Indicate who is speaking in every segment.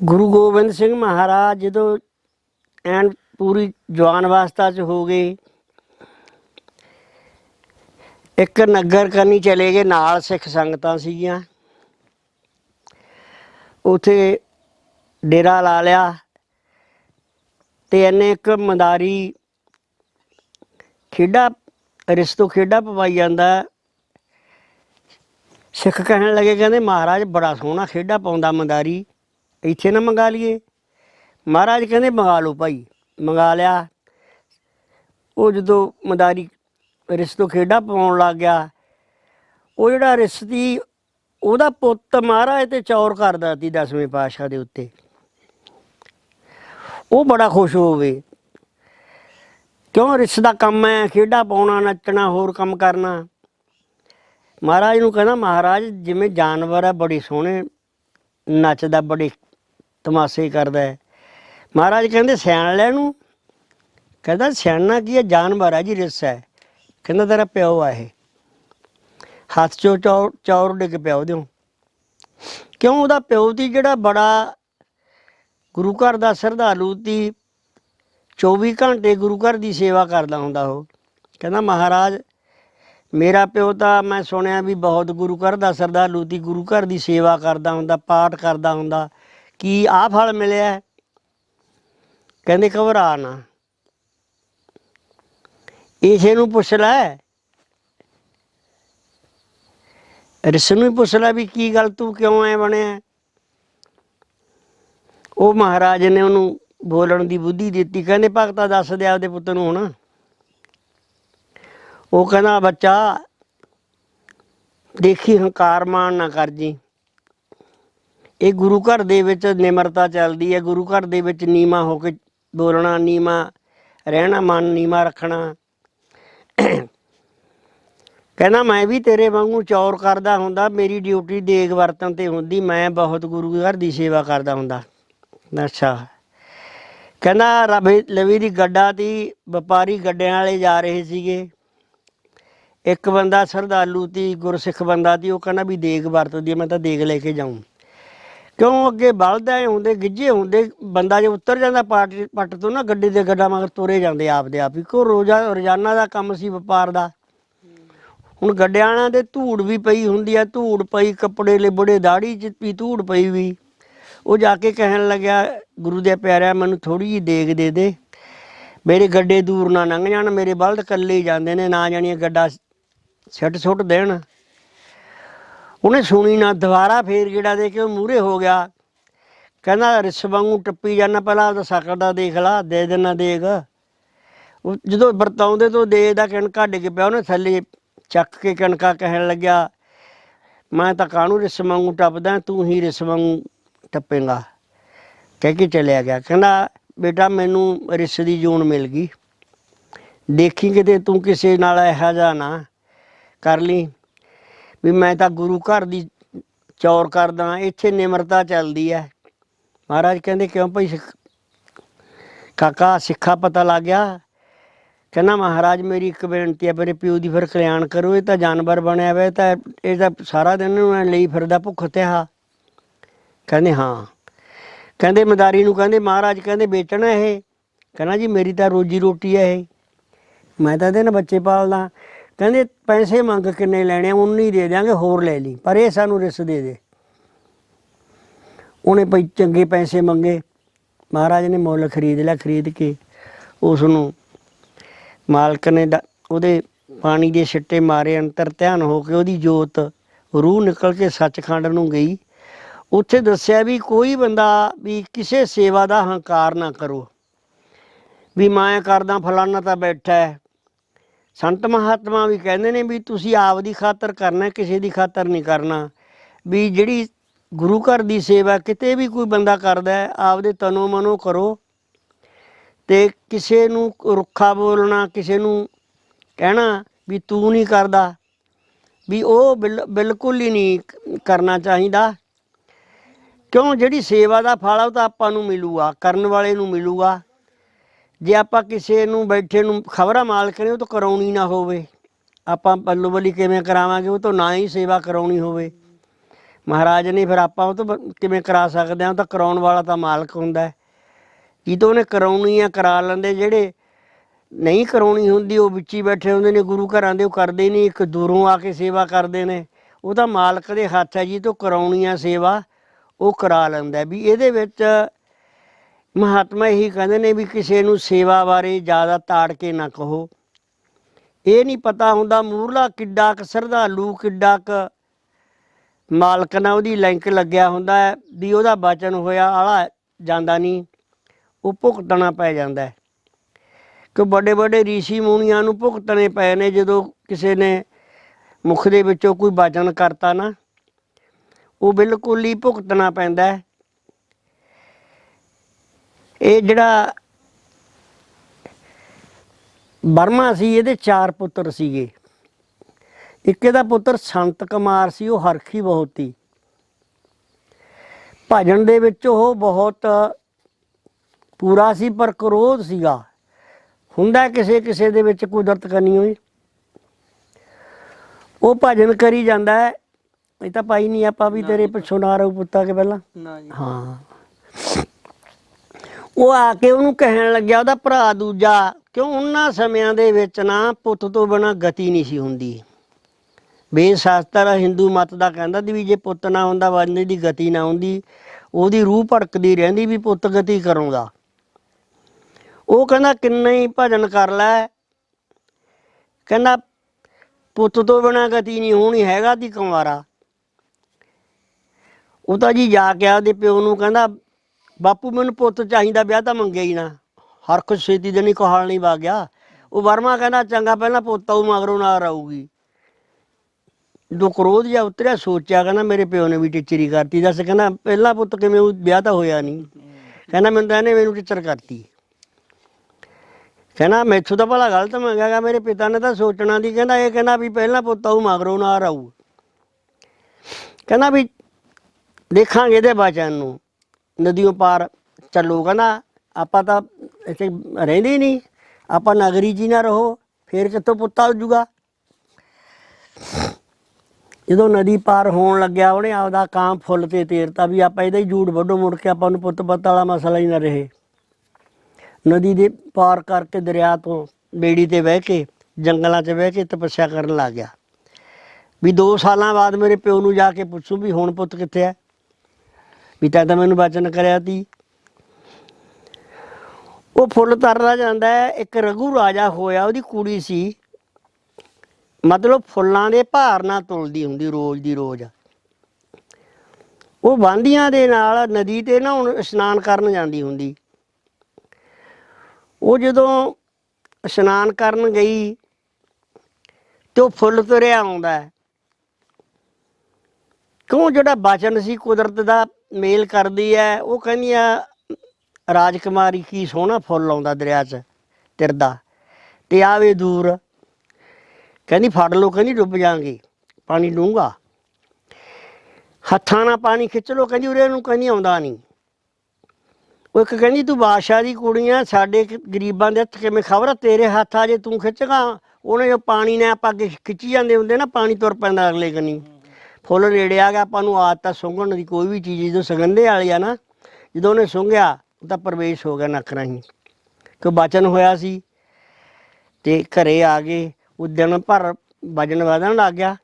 Speaker 1: ਗੁਰੂ ਗੋਬਿੰਦ ਸਿੰਘ ਮਹਾਰਾਜ ਜਦੋਂ ਐਨ ਪੂਰੀ ਜਵਾਨ ਅਵਸਥਾ 'ਚ ਹੋ ਗਏ, ਇੱਕ ਨਗਰ ਕਰਨੀ ਚਲੇ ਗਏ, ਨਾਲ ਸਿੱਖ ਸੰਗਤਾਂ ਸੀਗੀਆਂ। ਉਥੇ ਡੇਰਾ ਲਾ ਲਿਆ ਤੇ ਇਹਨੇ ਇੱਕ ਮੰਦਾਰੀ ਖੇਡਾ, ਰਿਸ਼ਤੋਂ ਖੇਡਾ ਪਵਾਈ ਜਾਂਦਾ। ਸਿੱਖ ਕਹਿਣ ਲੱਗੇ, ਕਹਿੰਦੇ ਮਹਾਰਾਜ ਬੜਾ ਸੋਹਣਾ ਖੇਡਾ ਪਾਉਂਦਾ ਮੰਦਾਰੀ। ਇੱਥੇ ਨਾ ਮੰਗਾ ਲਈਏ। ਮਹਾਰਾਜ ਕਹਿੰਦੇ ਮੰਗਾ ਲਓ ਭਾਈ, ਮੰਗਾ ਲਿਆ। ਉਹ ਜਦੋਂ ਮਦਾਰੀ ਰਿਸ਼ਤੋਂ ਖੇਡਾ ਪਾਉਣ ਲੱਗ ਗਿਆ, ਉਹ ਜਿਹੜਾ ਰਿਸ਼ਤੀ ਉਹਦਾ ਪੁੱਤ ਮਹਾਰਾਜ ਤੇ ਚੌਰ ਕਰਦਾ ਸੀ ਦਸਵੇਂ ਪਾਤਸ਼ਾਹ ਦੇ ਉੱਤੇ। ਉਹ ਬੜਾ ਖੁਸ਼ ਹੋਵੇ। ਕਿਉਂ ਰਿਸ਼ਤੇ ਦਾ ਕੰਮ ਹੈ, ਖੇਡਾ ਪਾਉਣਾ, ਨੱਚਣਾ, ਹੋਰ ਕੰਮ ਕਰਨਾ। ਮਹਾਰਾਜ ਨੂੰ ਕਹਿੰਦਾ, ਮਹਾਰਾਜ ਜਿਵੇਂ ਜਾਨਵਰ ਆ, ਬੜੀ ਸੋਹਣੇ ਨੱਚਦਾ, ਬੜੇ ਤਮਾਸ਼ੇ ਕਰਦਾ ਹੈ। ਮਹਾਰਾਜ ਕਹਿੰਦੇ, ਸਿਆਣ ਲੈ ਨੂੰ ਕਹਿੰਦਾ ਸਿਆਣਾ ਕੀ ਹੈ? ਜਾਨਵਰ ਹੈ ਜੀ, ਰਿਸ ਹੈ। ਕਹਿੰਦਾ, ਤੇਰਾ ਪਿਓ ਆ ਇਹ। ਹੱਥ ਚੋਂ ਚੌਰ ਚੌਰ ਡਿੱਗ ਪਿਆ ਉਹਦੇ ਕਿਉਂ? ਉਹਦਾ ਪਿਓ ਦੀ ਜਿਹੜਾ ਬੜਾ ਗੁਰੂ ਘਰ ਦਾ ਸਰਧਾਲੂ ਦੀ 24 ਘੰਟੇ ਗੁਰੂ ਘਰ ਦੀ ਸੇਵਾ ਕਰਦਾ ਹੁੰਦਾ ਉਹ। ਕਹਿੰਦਾ, ਮਹਾਰਾਜ, ਮੇਰਾ ਪਿਓ ਤਾਂ ਮੈਂ ਸੁਣਿਆ ਵੀ ਬਹੁਤ ਗੁਰੂ ਘਰ ਦਾ ਸਰਧਾਲੂ ਦੀ ਗੁਰੂ ਘਰ ਦੀ ਸੇਵਾ ਕਰਦਾ ਹੁੰਦਾ, ਪਾਠ ਕਰਦਾ ਹੁੰਦਾ। ਕੀ ਆ ਫਲ ਮਿਲਿਆ? ਕਹਿੰਦੇ ਘਬਰਾ ਨਾ। ਇਸੇ ਨੂੰ ਪੁੱਛ ਲੈ। ਰਿਸ ਨੂੰ ਪੁੱਛ ਲੈ ਵੀ ਕੀ ਗੱਲ ਤੂੰ ਕਿਉਂ ਐ ਬਣਿਆ? ਉਹ ਮਹਾਰਾਜ ਨੇ ਉਹਨੂੰ ਬੋਲਣ ਦੀ ਬੁੱਧੀ ਦਿੱਤੀ। ਕਹਿੰਦੇ ਭਗਤਾ ਦੱਸ ਦੇ ਆਪਦੇ ਪੁੱਤ ਨੂੰ ਹੁਣ। ਉਹ ਕਹਿੰਦਾ, ਬੱਚਾ, ਦੇਖੀ ਹੰਕਾਰ ਮਾਨ ਨਾ ਕਰ ਜੀ। ਇਹ ਗੁਰੂ ਘਰ ਦੇ ਵਿੱਚ ਨਿਮਰਤਾ ਚੱਲਦੀ ਹੈ। ਗੁਰੂ ਘਰ ਦੇ ਵਿੱਚ ਨੀਮਾ ਹੋ ਕੇ ਬੋਲਣਾ ਨੀਮਾ ਰਹਿਣਾ ਮਨ ਨੀਮਾ ਰੱਖਣਾ। ਕਹਿੰਦਾ ਮੈਂ ਵੀ ਤੇਰੇ ਵਾਂਗੂ ਚੌਰ ਕਰਦਾ ਹੁੰਦਾ ਮੇਰੀ ਡਿਊਟੀ ਦੇਗ ਵਰਤਨ ਤੇ ਹੁੰਦੀ ਮੈਂ ਬਹੁਤ ਗੁਰੂ ਘਰ ਦੀ ਸੇਵਾ ਕਰਦਾ ਹੁੰਦਾ। ਅੱਛਾ। ਕਹਿੰਦਾ ਰਬੇ ਲਵੀ ਦੀ ਗੱਡਾ ਦੀ ਵਪਾਰੀ ਗੱਡਿਆਂ ਵਾਲੇ ਜਾ ਰਹੇ ਸੀਗੇ। ਇੱਕ ਬੰਦਾ ਸਰਦਾਲੂ ਤੀ ਗੁਰਸਿੱਖ ਬੰਦਾ ਤੀ ਉਹ ਕਹਿੰਦਾ ਵੀ ਦੇਗ ਵਰਤਦੀ ਹੈ, ਮੈਂ ਤਾਂ ਦੇਗ ਲੈ ਕੇ ਜਾਊਂ। ਕਿਉਂ ਅੱਗੇ ਬਲਦ ਐ ਹੁੰਦੇ ਗਿੱਜੇ ਹੁੰਦੇ, ਬੰਦਾ ਜੇ ਉੱਤਰ ਜਾਂਦਾ ਪਾਟ ਪੱਟ ਤੋਂ ਨਾ ਗੱਡੀ ਦੇ ਗੱਡਾ ਮਗਰ ਤੁਰੇ ਜਾਂਦੇ ਆਪਦੇ ਆਪ ਹੀ। ਕੋ ਰੋਜ਼ਾ, ਰੋਜ਼ਾਨਾ ਦਾ ਕੰਮ ਸੀ ਵਪਾਰ ਦਾ। ਹੁਣ ਗੱਡਿਆਣਾ ਦੇ ਧੂੜ ਵੀ ਪਈ ਹੁੰਦੀ ਆ, ਧੂੜ ਪਈ, ਕੱਪੜੇ ਲਿਬੜੇ ਦਾੜੀ 'ਚ ਵੀ ਧੂੜ ਪਈ ਵੀ। ਉਹ ਜਾ ਕੇ ਕਹਿਣ ਲੱਗਿਆ, ਗੁਰੂ ਦੇ ਪਿਆਰਿਆ, ਮੈਨੂੰ ਥੋੜੀ ਜਿਹੀ ਦੇਗ ਦੇ ਦੇ। ਮੇਰੇ ਗੱਡੇ ਦੂਰ ਨਾ ਲੰਘ ਜਾਣ, ਮੇਰੇ ਬਲਦ ਇਕੱਲੇ ਹੀ ਜਾਂਦੇ ਨੇ, ਨਾ ਜਾਣੀਆਂ ਗੱਡਾ ਛੱਟ ਛੁੱਟ ਦੇਣ। ਉਹਨੇ ਸੁਣੀ ਨਾ, ਦੁਬਾਰਾ ਫੇਰ ਜਿਹੜਾ ਦੇ ਕੇ ਉਹ ਮੂਰੇ ਹੋ ਗਿਆ। ਕਹਿੰਦਾ, ਰਿਸ ਵਾਂਗੂ ਟੱਪੀ ਜਾਣਾ ਪਹਿਲਾਂ ਉਹਦਾ ਸਕਲ ਦੇਖ ਲਾ, ਦੇ ਦੇਣਾ ਦੇਗ। ਉਹ ਜਦੋਂ ਵਰਤਾਉਂਦੇ ਤੋਂ ਦੇ ਦਾ ਕਣਕਾ ਡਿੱਗ ਪਿਆ, ਉਹਨੇ ਥੱਲੇ ਚੱਕ ਕੇ ਕਣਕਾ ਕਹਿਣ ਲੱਗਿਆ, ਮੈਂ ਤਾਂ ਕਾਹਨੂੰ ਰਿਸ ਵਾਂਗੂ ਟੱਪਦਾ, ਤੂੰ ਹੀ ਰਿਸ ਵਾਂਗੂ ਟੱਪੇਗਾ। ਕਹਿ ਕੇ ਚਲਿਆ ਗਿਆ। ਕਹਿੰਦਾ, ਬੇਟਾ, ਮੈਨੂੰ ਰਿਸ ਦੀ ਜੂਨ ਮਿਲ ਗਈ। ਦੇਖੀ ਕਿਤੇ ਤੂੰ ਕਿਸੇ ਨਾਲ ਇਹੋ ਜਿਹਾ ਨਾ ਕਰ ਲਈ ਵੀ ਮੈਂ ਤਾਂ ਗੁਰੂ ਘਰ ਦੀ ਚੌਰ ਕਰਦਾ ਇੱਥੇ ਨਿਮਰਤਾ ਚੱਲਦੀ ਹੈ। ਮਹਾਰਾਜ ਕਹਿੰਦੇ, ਕਿਉਂ ਭਾਈ ਸਿੱਖ- ਕਾਕਾ, ਸਿੱਖਾ ਪਤਾ ਲੱਗ ਗਿਆ। ਕਹਿੰਦਾ, ਮਹਾਰਾਜ, ਮੇਰੀ ਇੱਕ ਬੇਨਤੀ ਹੈ, ਮੇਰੇ ਪਿਓ ਦੀ ਫਿਰ ਕਲਿਆਣ ਕਰੋ, ਇਹ ਤਾਂ ਜਾਨਵਰ ਬਣਿਆ ਹੋਇਆ ਤਾਂ, ਇਹ ਤਾਂ ਸਾਰਾ ਦਿਨ ਨੂੰ ਲਈ ਫਿਰਦਾ ਭੁੱਖ ਤੇ ਆ ਕਹਿੰਦੇ, ਹਾਂ। ਕਹਿੰਦੇ, ਮਦਾਰੀ ਨੂੰ ਕਹਿੰਦੇ, ਮਹਾਰਾਜ ਕਹਿੰਦੇ, ਵੇਚਣਾ ਇਹ? ਕਹਿੰਦਾ, ਜੀ, ਮੇਰੀ ਤਾਂ ਰੋਜੀ ਰੋਟੀ ਹੈ ਇਹ। ਮੈਂ ਤਾਂ ਇਹਦੇ ਨਾਲ ਬੱਚੇ ਪਾਲਦਾ। ਕਹਿੰਦੇ ਪੈਸੇ ਮੰਗ ਕਿੰਨੇ ਲੈਣੇ ਆ ਉਨੀ ਦੇ ਦਿਆਂਗੇ, ਹੋਰ ਲੈ ਲਈ। ਪਰ ਇਹ ਸਾਨੂੰ ਰਿਸ ਦੇ ਦੇ। ਉਹਨੇ ਭਈ ਚੰਗੇ ਪੈਸੇ ਮੰਗੇ। ਮਹਾਰਾਜ ਨੇ ਮੁੱਲ ਖਰੀਦ ਲਿਆ, ਖਰੀਦ ਕੇ ਉਸ ਨੂੰ ਮਾਲਕ ਨੇ ਡ- ਉਹਦੇ ਪਾਣੀ ਦੇ ਛਿੱਟੇ ਮਾਰੇ, ਅੰਤਰ ਧਿਆਨ ਹੋ ਕੇ ਉਹਦੀ ਜੋਤ, ਰੂਹ ਨਿਕਲ ਕੇ ਸੱਚਖੰਡ ਨੂੰ ਗਈ। ਉੱਥੇ ਦੱਸਿਆ ਵੀ ਕੋਈ ਬੰਦਾ ਵੀ ਕਿਸੇ ਸੇਵਾ ਦਾ ਹੰਕਾਰ ਨਾ ਕਰੋ। ਵੀ ਮੈਂ ਕਰਦਾ, ਫਲਾਨਾ ਤਾਂ ਬੈਠਾ ਹੈ। ਸੰਤ ਮਹਾਤਮਾ ਵੀ ਕਹਿੰਦੇ ਨੇ ਵੀ ਤੁਸੀਂ ਆਪ ਦੀ ਖਾਤਰ ਕਰਨਾ, ਕਿਸੇ ਦੀ ਖਾਤਰ ਨਹੀਂ ਕਰਨਾ। ਵੀ ਜਿਹੜੀ ਗੁਰੂ ਘਰ ਦੀ ਸੇਵਾ ਕਿਤੇ ਵੀ ਕੋਈ ਬੰਦਾ ਕਰਦਾ ਹੈ, ਆਪਦੇ ਤਨੋ ਮਨੋ ਕਰੋ। ਤੇ ਕਿਸੇ ਨੂੰ ਰੁੱਖਾ ਬੋਲਣਾ, ਕਿਸੇ ਨੂੰ ਕਹਿਣਾ ਵੀ ਤੂੰ ਨਹੀਂ ਕਰਦਾ, ਵੀ ਉਹ ਬਿਲ- ਬਿਲਕੁਲ ਹੀ ਨਹੀਂ ਕਰਨਾ ਚਾਹੀਦਾ। ਕਿਉਂ? ਜਿਹੜੀ ਸੇਵਾ ਦਾ ਫਲ ਆ, ਉਹ ਤਾਂ ਆਪਾਂ ਨੂੰ ਮਿਲੂਗਾ, ਕਰਨ ਵਾਲੇ ਨੂੰ ਮਿਲੂਗਾ। ਜੇ ਆਪਾਂ ਕਿਸੇ ਨੂੰ ਬੈਠੇ ਨੂੰ ਖਬਰਾਂ ਮਾਲਕ ਨੇ, ਉਹ ਤੋਂ ਕਰਾਉਣੀ ਨਾ ਹੋਵੇ। ਆਪਾਂ ਬੱਲੋ ਬੱਲੀ ਕਿਵੇਂ ਕਰਾਵਾਂਗੇ, ਉਹ ਤੋਂ ਨਾ ਹੀ ਸੇਵਾ ਕਰਾਉਣੀ ਹੋਵੇ। ਮਹਾਰਾਜ ਨੇ ਫਿਰ ਆਪਾਂ ਉਹ ਤੋਂ ਕਿਵੇਂ ਕਰਾ ਸਕਦੇ ਹਾਂ, ਉਹ ਤਾਂ ਕਰਾਉਣ ਵਾਲਾ ਤਾਂ ਮਾਲਕ ਹੁੰਦਾ ਹੈ। ਜਦੋਂ ਉਹਨੇ ਕਰਾਉਣੀ ਆ, ਕਰਾ ਲੈਂਦੇ, ਜਿਹੜੇ ਨਹੀਂ ਕਰਾਉਣੀ ਹੁੰਦੀ, ਉਹ ਵਿੱਚ ਹੀ ਬੈਠੇ ਹੁੰਦੇ ਨੇ, ਗੁਰੂ ਘਰਾਂ ਦੇ, ਉਹ ਕਰਦੇ ਨਹੀਂ, ਇੱਕ ਦੂਰੋਂ ਆ ਕੇ ਸੇਵਾ ਕਰਦੇ ਨੇ। ਉਹ ਤਾਂ ਮਾਲਕ ਦੇ ਹੱਥ ਹੈ ਜੀ, ਤੋਂ ਕਰਾਉਣੀ ਆ ਸੇਵਾ, ਉਹ ਕਰਾ ਲੈਂਦਾ ਵੀ ਇਹਦੇ ਵਿੱਚ ਮਹਾਤਮਾ ਇਹੀ ਕਹਿੰਦੇ ਨੇ ਵੀ ਕਿਸੇ ਨੂੰ ਸੇਵਾ ਬਾਰੇ ਜ਼ਿਆਦਾ ਤਾੜ ਕੇ ਨਾ ਕਹੋ। ਇਹ ਨਹੀਂ ਪਤਾ ਹੁੰਦਾ ਮੂਰਲਾ ਕਿੱਡਾ ਕ ਸ਼ਰਧਾਲੂ, ਕਿੱਡਾ ਕ ਮਾਲਕ ਨਾਲ ਉਹਦੀ ਲਿੰਕ ਲੱਗਿਆ ਹੁੰਦਾ ਹੈ, ਵੀ ਉਹਦਾ ਬਚਨ ਹੋਇਆ, ਆਲਾ ਜਾਂਦਾ ਨਹੀਂ, ਉਹ ਭੁਗਤਣਾ ਪੈ ਜਾਂਦਾ ਹੈ। ਕਿ ਵੱਡੇ ਵੱਡੇ ਰੀਸ਼ੀ ਮੁਨੀਆਂ ਨੂੰ ਭੁਗਤਣੇ ਪਏ ਨੇ ਜਦੋਂ ਕਿਸੇ ਨੇ ਮੁਖ ਦੇ ਵਿੱਚੋਂ ਕੋਈ ਬਚਨ ਕਰਤਾ ਨਾ, ਉਹ ਬਿਲਕੁਲ ਹੀ ਭੁਗਤਣਾ ਪੈਂਦਾ ਹੈ। ਇਹ ਜਿਹੜਾ ਬਰਮਾ ਸੀ ਇਹਦੇ ਚਾਰ ਪੁੱਤਰ ਸੀਗੇ। ਇੱਕ ਇਹਦਾ ਪੁੱਤਰ ਸੰਤ ਕੁਮਾਰ ਸੀ ਉਹ ਹਰਖੀ ਬਹੁਤ। ਭਜਨ ਦੇ ਵਿੱਚ ਉਹ ਬਹੁਤ ਪੂਰਾ ਸੀ ਪਰ ਕਰੋਧ ਸੀਗਾ। ਹੁੰਦਾ ਕਿਸੇ ਕਿਸੇ ਦੇ ਵਿੱਚ ਕੁਦਰਤ ਕਰਨੀ ਹੋਈ। ਉਹ ਭਜਨ ਕਰੀ ਜਾਂਦਾ ਹੈ। ਇਹ ਤਾਂ ਪਾਈ ਨਹੀਂ ਆਪਾਂ ਵੀ ਤੇਰੇ ਪਿੱਛੋਂ ਨਾ ਰਹੂ ਪੁੱਤਾ ਕੇ ਪਹਿਲਾਂ। ਹਾਂ। ਉਹ ਆ ਕੇ ਉਹਨੂੰ ਕਹਿਣ ਲੱਗਿਆ, ਉਹਦਾ ਭਰਾ ਦੂਜਾ, ਕਿਉਂ ਉਹਨਾਂ ਸਮਿਆਂ ਦੇ ਵਿੱਚ ਨਾ ਪੁੱਤ ਤੋਂ ਬਿਨਾ ਗਤੀ ਨਹੀਂ ਸੀ ਹੁੰਦੀ। ਵੇਦ ਸ਼ਾਸਤਰ ਹਿੰਦੂ ਮਤ ਦਾ ਕਹਿੰਦਾ ਸੀ ਵੀ ਜੇ ਪੁੱਤ ਨਾ ਹੁੰਦਾ ਬੰਦੇ ਦੀ ਗਤੀ ਨਾ ਹੁੰਦੀ, ਉਹਦੀ ਰੂਹ ਭੜਕਦੀ ਰਹਿੰਦੀ ਵੀ ਪੁੱਤ ਗਤੀ ਕਰੂੰਗਾ ਉਹ ਕਹਿੰਦਾ, ਕਿੰਨਾ ਹੀ ਭਜਨ ਕਰ ਲੈ। ਕਹਿੰਦਾ, ਪੁੱਤ ਤੋਂ ਬਿਨਾ ਗਤੀ ਨਹੀਂ ਹੋਣੀ, ਹੈਗਾ ਦੀ ਕੁੰਵਾਰਾ। ਉਹ ਤਾਂ ਜੀ ਜਾ ਕੇ ਆਪਦੇ ਪਿਓ ਨੂੰ ਕਹਿੰਦਾ ਬਾਪੂ ਮੈਨੂੰ ਪੁੱਤ ਚਾਹੀਦਾ ਵਿਆਹ ਤਾਂ ਮੰਗਿਆ ਹੀ ਨਾ। ਹਰ ਕੁਛ ਛੇਤੀ ਦੇ ਨਹੀਂ, ਕਹਾਲ ਨਹੀਂ ਵਾ ਗਿਆ। ਉਹ ਵਰਮਾ ਕਹਿੰਦਾ, ਚੰਗਾ, ਪਹਿਲਾਂ ਪੁੱਤ ਆਊ, ਮਗਰੋਂ ਨਾ ਰਹੂਗੀ। ਜਦੋਂ ਕ੍ਰੋਧ ਜਿਹਾ ਉਤਰਿਆ, ਸੋਚਿਆ, ਕਹਿੰਦਾ, ਮੇਰੇ ਪਿਓ ਨੇ ਵੀ ਟੀਚਰੀ ਕਰਤੀ। ਦੱਸ, ਕਹਿੰਦਾ, ਪਹਿਲਾ ਪੁੱਤ ਕਿਵੇਂ ਉਹ ਵਿਆਹ ਤਾਂ ਹੋਇਆ ਨਹੀਂ। ਕਹਿੰਦਾ, ਮੈਨੂੰ ਤਾਂ ਇਹਨੇ ਮੈਨੂੰ ਟੀਚਰ ਕਰਤੀ। ਕਹਿੰਦਾ, ਮੈਥੋਂ ਤਾਂ ਭਲਾ ਗਲਤ ਮੰਗਿਆਗਾ ਮੇਰੇ ਪਿਤਾ ਨੇ ਤਾਂ ਸੋਚਣਾ ਦੀ ਕਹਿੰਦਾ, ਇਹ ਕਹਿੰਦਾ ਵੀ ਪਹਿਲਾਂ ਪੁੱਤ ਆਊ, ਮਗਰੋਂ ਨਾ ਰਹੂ। ਕਹਿੰਦਾ ਵੀ ਦੇਖਾਂਗੇ ਇਹਦੇ ਬਚਨ ਨੂੰ। ਨਦੀਆਂ ਪਾਰ ਚੱਲੋ ਕਹਿੰਦਾ ਆਪਾਂ ਤਾਂ ਇੱਥੇ ਰਹਿੰਦੇ ਹੀ ਨਹੀਂ। ਆਪਾਂ ਨਗਰੀ ਜੀ ਨਾ ਰਹੋ, ਫੇਰ ਕਿੱਥੋਂ ਪੁੱਤਾ ਹੋ ਜਦੋਂ ਨਦੀ ਪਾਰ ਹੋਣ ਲੱਗਿਆ, ਉਹਨੇ ਆਪਦਾ ਕਾਮ ਫੁੱਲ ਤੇ ਤੇਰਤਾ ਵੀ ਆਪਾਂ ਇਹਦਾ ਹੀ ਝੂਠ ਵੱਡੋ ਮੁੜ ਕੇ ਆਪਾਂ ਨੂੰ ਪੁੱਤ ਪੱਤ ਵਾਲਾ ਮਸਲਾ ਹੀ ਨਾ ਰਹੇ। ਨਦੀ ਦੇ ਪਾਰ ਕਰਕੇ ਦਰਿਆ ਤੋਂ ਬੇੜੀ ਤੇ ਬਹਿ ਕੇ, ਜੰਗਲਾਂ 'ਚ ਬਹਿ ਕੇ ਤਪੱਸਿਆ ਕਰਨ ਲੱਗ ਗਿਆ। ਵੀ 2 ਸਾਲਾਂ ਬਾਅਦ ਮੇਰੇ ਪਿਓ ਨੂੰ ਜਾ ਕੇ ਪੁੱਛੂ ਵੀ ਹੁਣ ਪੁੱਤ ਕਿੱਥੇ ਹੈ ਪਿਤਾ ਤਾਂ ਮੈਨੂੰ ਬਚਨ ਕਰਿਆ ਤੀ। ਉਹ ਫੁੱਲ ਤਰਦਾ ਜਾਂਦਾ ਹੈ, ਇੱਕ ਰਘੂ ਰਾਜਾ ਹੋਇਆ, ਉਹਦੀ ਕੁੜੀ ਸੀ। ਮਤਲਬ ਫੁੱਲਾਂ ਦੇ ਭਾਰ ਨਾਲ ਤੁਲਦੀ ਹੁੰਦੀ, ਰੋਜ਼ ਦੀ ਰੋਜ਼। ਉਹ ਵਾਂਦੀਆਂ ਦੇ ਨਾਲ ਨਦੀ ਤੇ ਨਾ ਹੁਣ ਇਸ਼ਨਾਨ ਕਰਨ ਜਾਂਦੀ ਹੁੰਦੀ। ਉਹ ਜਦੋਂ ਇਸ਼ਨਾਨ ਕਰਨ ਗਈ ਤੇ ਉਹ ਫੁੱਲ ਤੁਰਿਆ ਆਉਂਦਾ ਕਿਉਂ? ਜਿਹੜਾ ਬਚਨ ਸੀ ਕੁਦਰਤ ਦਾ ਮੇਲ ਕਰਦੀ ਹੈ ਉਹ ਕਹਿੰਦੀ ਆ, ਰਾਜਕੁਮਾਰੀ ਕੀ ਸੋਹਣਾ ਫੁੱਲ ਆਉਂਦਾ ਦਰਿਆ 'ਚ ਤਿਰਦਾ ਤੇ ਆਵੇ ਦੂਰ, ਕਹਿੰਦੀ ਫੜ ਲੋ ਕਹਿੰਦੀ ਡੁੱਬ ਜਾਾਂਗੇ ਪਾਣੀ ਡੂੰਗਾ ਹੱਥਾਂ ਨਾਲ ਪਾਣੀ ਖਿੱਚ ਲਓ, ਕਹਿੰਦੀ ਉਰੇ ਨੂੰ ਕਹਿੰਦੀ ਆਉਂਦਾ ਨਹੀਂ। ਉਹ ਇੱਕ ਕਹਿੰਦੀ, ਤੂੰ ਬਾਦਸ਼ਾਹ ਦੀ ਕੁੜੀ ਆ, ਸਾਡੇ ਗਰੀਬਾਂ ਦੇ ਹੱਥ ਕਿਵੇਂ ਖਬਰ ਆ? ਤੇਰੇ ਹੱਥ ਆ ਜੇ ਤੂੰ ਖਿੱਚਗਾ ਉਹਨੇ ਜੋ ਪਾਣੀ ਨੇ ਆਪਾਂ ਅੱਗੇ ਖਿੱਚੀ ਜਾਂਦੇ ਹੁੰਦੇ ਨਾ, ਪਾਣੀ ਤੁਰ ਪੈਂਦਾ ਅਗਲੇ ਕਨੀ। ਫੁੱਲ ਨੇੜੇ ਆ ਗਿਆ, ਆਪਾਂ ਨੂੰ ਆਦਤ ਆ ਸੁੰਘਣ ਦੀ ਕੋਈ ਵੀ ਚੀਜ਼, ਜਦੋਂ ਸੁਗੰਧੇ ਵਾਲੀ ਆ ਨਾ, ਜਦੋਂ ਉਹਨੇ ਸੁੰਘਿਆ, ਉਹ ਤਾਂ ਪ੍ਰਵੇਸ਼ ਹੋ ਗਿਆ ਨੱਕ ਰਾਹੀਂ। ਕਿ ਬਚਨ ਹੋਇਆ ਸੀ? ਤੇ ਘਰੇ ਆ ਗਏ, ਉਹ ਦਿਨ ਭਰ ਵਜਨ ਵਧਣ ਲੱਗ ਗਿਆ।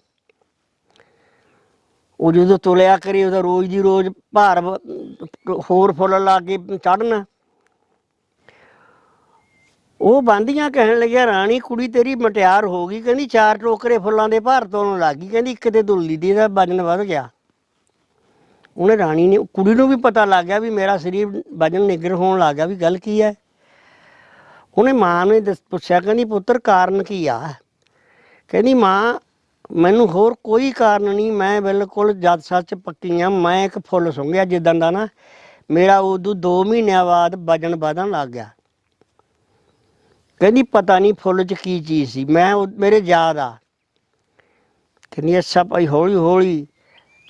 Speaker 1: ਉਹ ਜਦੋਂ ਤੁਲਿਆ ਕਰੀ, ਉਹਦਾ ਰੋਜ਼ ਦੀ ਰੋਜ਼ ਭਾਰ ਹੋਰ ਫੁੱਲ ਲਾ ਕੇ ਚੜਨ ਉਹ ਬਾਂਦੀਆਂ ਕਹਿਣ ਲੱਗਿਆ, ਰਾਣੀ ਕੁੜੀ ਤੇਰੀ ਮਟਿਆਰ ਹੋ ਗਈ। ਕਹਿੰਦੀ, ਚਾਰ ਟੋਕਰੇ ਫੁੱਲਾਂ ਦੇ ਭਾਰ ਤੋੜਨ ਲੱਗ ਗਈ। ਕਹਿੰਦੀ, ਇੱਕ ਤੇ ਦੁੱਲੀ ਦੀ ਦਾ ਵਜਨ ਵੱਧ ਗਿਆ। ਉਹਨੇ ਰਾਣੀ ਨੇ, ਕੁੜੀ ਨੂੰ ਵੀ ਪਤਾ ਲੱਗ ਗਿਆ ਵੀ ਮੇਰਾ ਸਰੀਰ ਵਜਨ ਨਿਗਰ ਹੋਣ ਲੱਗ ਗਿਆ ਵੀ ਗੱਲ ਕੀ ਹੈ। ਉਹਨੇ ਮਾਂ ਨੂੰ ਦੱਸ- ਪੁੱਛਿਆ, ਕਹਿੰਦੀ, ਪੁੱਤਰ, ਕਾਰਨ ਕੀ ਆ? ਕਹਿੰਦੀ, ਮਾਂ, ਮੈਨੂੰ ਹੋਰ ਕੋਈ ਕਾਰਨ ਨਹੀਂ। ਮੈਂ ਬਿਲਕੁਲ ਜਦ ਸੱਚ ਪੱਕੀ ਆ, ਮੈਂ ਇੱਕ ਫੁੱਲ ਸੁੰਘਿਆ ਜਿੱਦਾਂ ਦਾ ਨਾ। ਮੇਰਾ ਉਦੋਂ 2 ਮਹੀਨਿਆਂ ਬਾਅਦ ਵਜਨ ਵਧਣ ਲੱਗ ਗਿਆ। ਕਹਿੰਦੀ, ਪਤਾ ਨਹੀਂ ਫੁੱਲ 'ਚ ਕੀ ਚੀਜ਼ ਸੀ। ਮੈਂ ਉਹ- ਮੇਰੇ ਯਾਦ ਆ। ਕਹਿੰਦੀ ਅੱਛਾ ਭਾਈ ਹੌਲੀ ਹੌਲੀ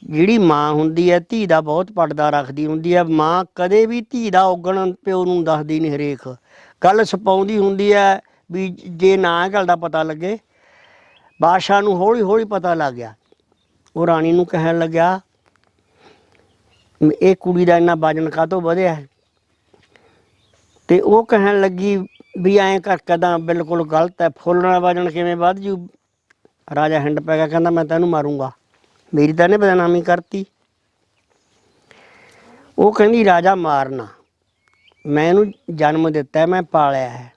Speaker 1: ਜਿਹੜੀ ਮਾਂ ਹੁੰਦੀ ਹੈ, ਧੀ ਦਾ ਬਹੁਤ ਪਰਦਾ ਰੱਖਦੀ ਹੁੰਦੀ ਹੈ। ਮਾਂ ਕਦੇ ਵੀ ਧੀ ਦਾ ਔਗਣ ਪਿਓ ਨੂੰ ਦੱਸਦੀ ਨਹੀਂ ਹਰੇਕ। ਗੱਲ ਛਪਾਉਂਦੀ ਹੁੰਦੀ ਹੈ ਵੀ ਜੇ ਨਾ ਇਹ ਗੱਲ ਦਾ ਪਤਾ ਲੱਗੇ, ਬਾਦਸ਼ਾਹ ਨੂੰ ਹੌਲੀ ਹੌਲੀ ਪਤਾ ਲੱਗ ਗਿਆ। ਉਹ ਰਾਣੀ ਨੂੰ ਕਹਿਣ ਲੱਗਿਆ, ਇਹ ਕੁੜੀ ਦਾ ਇੰਨਾ ਵਜਨ ਕਾਹਤੋਂ ਵਧਿਆ? ਹੈ? ਤੇ ਉਹ ਕਹਿਣ ਲੱਗੀ ਵੀ ਐਂ ਕਰ ਕਦਾਂ ਬਿਲਕੁਲ ਗਲਤ ਹੈ, ਫੁੱਲ ਵਜਣ ਕਿਵੇਂ ਵੱਧ ਜੂ? ਰਾਜਾ ਹਿੰਡ ਪੈ ਗਿਆ, ਕਹਿੰਦਾ ਮੈਂ ਤੈਨੂੰ ਮਾਰੂੰਗਾ। ਮੇਰੀ ਤਾਂ ਨੇ ਬਦਨਾਮੀ ਕਰਤੀ। ਉਹ ਕਹਿੰਦੀ, ਰਾਜਾ ਮਾਰਨਾ ਮੈਂ ਇਹਨੂੰ ਜਨਮ ਦਿੱਤਾ ਮੈਂ ਪਾਲਿਆ ਹੈ।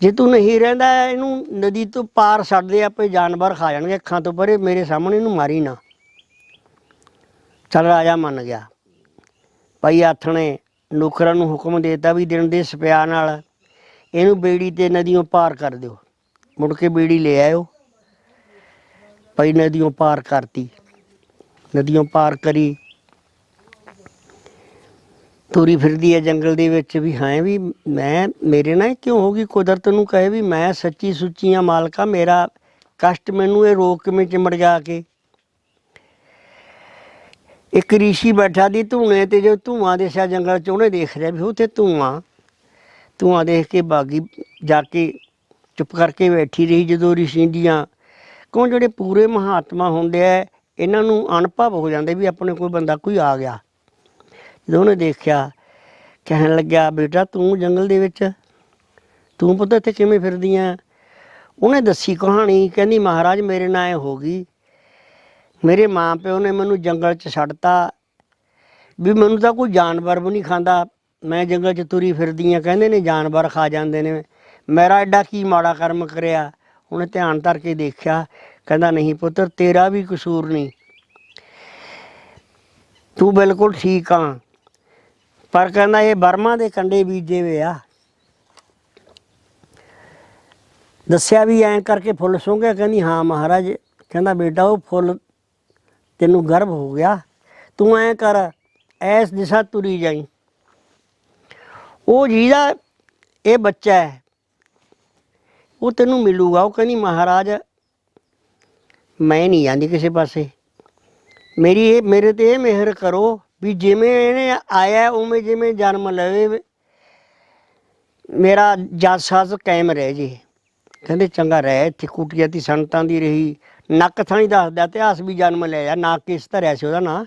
Speaker 1: ਜੇ ਤੂੰ ਨਹੀਂ ਰਹਿੰਦਾ, ਇਹਨੂੰ ਨਦੀ ਤੋਂ ਪਾਰ ਛੱਡ ਦੇ ਆਪੇ ਜਾਨਵਰ ਖਾ ਜਾਣਗੇ, ਅੱਖਾਂ ਤੋਂ ਪਰੇ ਮੇਰੇ ਸਾਹਮਣੇ ਇਹਨੂੰ ਮਾਰੀ ਨਾ। ਚੱਲ ਰਾਜਾ ਮੰਨ ਗਿਆ। ਭਾਈ ਆਥਣੇ ਨੌਕਰਾਂ ਨੂੰ ਹੁਕਮ ਦੇਤਾ ਵੀ ਦਿਨ ਦੇ ਸਪਿਆ ਨਾਲ ਇਹਨੂੰ ਬੇੜੀ ਤੇ ਨਦੀਆਂ ਪਾਰ ਕਰ ਦਿਓ। ਮੁੜ ਕੇ ਬੇੜੀ ਲੈ ਆਇਓ। ਭਾਈ ਨਦੀਆਂ ਪਾਰ ਕਰਤੀ। ਨਦੀਆਂ ਪਾਰ ਕਰੀ। ਤੁਰੀ ਫਿਰਦੀ ਹੈ ਜੰਗਲ ਦੇ ਵਿੱਚ ਵੀ ਹਾਂ ਵੀ ਮੈਂ, ਮੇਰੇ ਨਾਲ ਕਿਉਂ ਹੋ ਗਈ? ਕੁਦਰਤ ਨੂੰ ਕਹੇ ਵੀ ਮੈਂ ਸੱਚੀ ਸੁੱਚੀਆਂ ਮਾਲਕਾ, ਮੇਰਾ ਕਸ਼ਟ ਮੈਨੂੰ ਇਹ ਰੋਕ ਕਿਵੇਂ ਚਿਮੜ ਜਾ ਕੇ ਇੱਕ ਰਿਸ਼ੀ ਬੈਠਾ ਦੀ ਧੂਣੇ ਤੇ ਜੋ ਧੂਆਂ ਦੇ ਸਿਆ ਜੰਗਲ ਚ ਉਹਨੇ ਦੇਖ ਰਿਹਾ ਵੀ ਉੱਥੇ ਧੂਆਂ। ਧੂਆਂ ਦੇਖ ਕੇ ਬਾਗੀ ਜਾ ਕੇ ਚੁੱਪ ਕਰਕੇ ਬੈਠੀ ਰਹੀ ਜਦੋਂ ਰਿਸ਼ੀ ਦੀਆਂ। ਕਿਉਂ ਜਿਹੜੇ ਪੂਰੇ ਮਹਾਤਮਾ ਹੁੰਦੇ ਆ, ਇਹਨਾਂ ਨੂੰ ਅਨੁਭਵ ਹੋ ਜਾਂਦੇ ਵੀ ਆਪਣੇ ਕੋਈ ਬੰਦਾ ਕੋਈ ਆ ਗਿਆ। ਜਦੋਂ ਉਹਨੇ ਦੇਖਿਆ, ਕਹਿਣ ਲੱਗਿਆ, ਬੇਟਾ ਤੂੰ ਜੰਗਲ ਦੇ ਵਿੱਚ, ਤੂੰ ਪੁੱਤ ਇੱਥੇ ਕਿਵੇਂ ਫਿਰਦੀ ਆ? ਉਹਨੇ ਦੱਸੀ ਕਹਾਣੀ, ਕਹਿੰਦੀ, ਮਹਾਰਾਜ, ਮੇਰੇ ਨਾਲ ਇਹ ਹੋ ਗਈ। ਮੇਰੇ ਮਾਂ ਪਿਓ ਨੇ ਮੈਨੂੰ ਜੰਗਲ 'ਚ ਛੱਡਤਾ। ਵੀ ਮੈਨੂੰ ਤਾਂ ਕੋਈ ਜਾਨਵਰ ਵੀ ਨਹੀਂ ਖਾਂਦਾ। ਮੈਂ ਜੰਗਲ 'ਚ ਤੁਰੀ ਫਿਰਦੀ ਆ, ਕਹਿੰਦੇ ਨੇ ਜਾਨਵਰ ਖਾ ਜਾਂਦੇ ਨੇ। ਮੇਰਾ ਐਡਾ ਕੀ ਮਾੜਾ ਕਰਮ ਕਰਿਆ। ਉਹਨੇ ਧਿਆਨ ਧਰ ਕੇ ਦੇਖਿਆ। ਕਹਿੰਦਾ, ਨਹੀਂ ਪੁੱਤਰ ਤੇਰਾ ਵੀ ਕਸੂਰ ਨਹੀਂ। ਤੂੰ ਬਿਲਕੁਲ ਠੀਕ ਆ। ਪਰ ਕਹਿੰਦਾ, ਇਹ ਬਰਮਾ ਦੇ ਕੰਡੇ ਬੀਜੇ ਵੇ ਆ। ਦੱਸਿਆ ਵੀ ਐਂ ਕਰਕੇ ਫੁੱਲ ਸੁੰਘਿਆ ਕਹਿੰਦੀ, ਹਾਂ ਮਹਾਰਾਜ। ਕਹਿੰਦਾ, ਬੇਟਾ, ਉਹ ਫੁੱਲ ਤੈਨੂੰ ਗਰਭ ਹੋ ਗਿਆ? ਤੂੰ ਐਂ ਕਰ, ਐਸ ਦਿਸ਼ਾ ਤੁਰੀ ਜਾਈ। ਉਹ ਜਿਹਦਾ ਇਹ ਬੱਚਾ ਹੈ। ਉਹ ਤੈਨੂੰ ਮਿਲੂਗਾ। ਉਹ ਕਹਿੰਦੀ, ਮਹਾਰਾਜ, ਮੈਂ ਨਹੀਂ ਜਾਂਦੀ ਕਿਸੇ ਪਾਸੇ। ਮੇਰੀ ਇਹ, ਮੇਰੇ ਤੇ ਇਹ ਮਿਹਰ ਕਰੋ ਵੀ ਜਿਵੇਂ ਇਹਨੇ ਆਇਆ, ਉਵੇਂ ਜਿਵੇਂ ਜਨਮ ਲਵੇ। ਮੇਰਾ ਜਦ ਸਾਜ ਕਾਇਮ ਰਹਿ ਜੇ। ਕਹਿੰਦੇ, ਚੰਗਾ ਰਹਿ, ਇੱਥੇ ਕੁਟੀਆ ਦੀ ਸੰਤਾਂ ਦੀ ਰਹੀ। ਨੱਕ ਥਾਣੀ ਦੱਸਦਾ, ਇਤਿਹਾਸ ਵੀ ਜਨਮ ਲਿਆ, ਨੱਕ ਕਿਸ ਧਰਿਆ ਸੀ ਉਹਦਾ ਨਾਂ?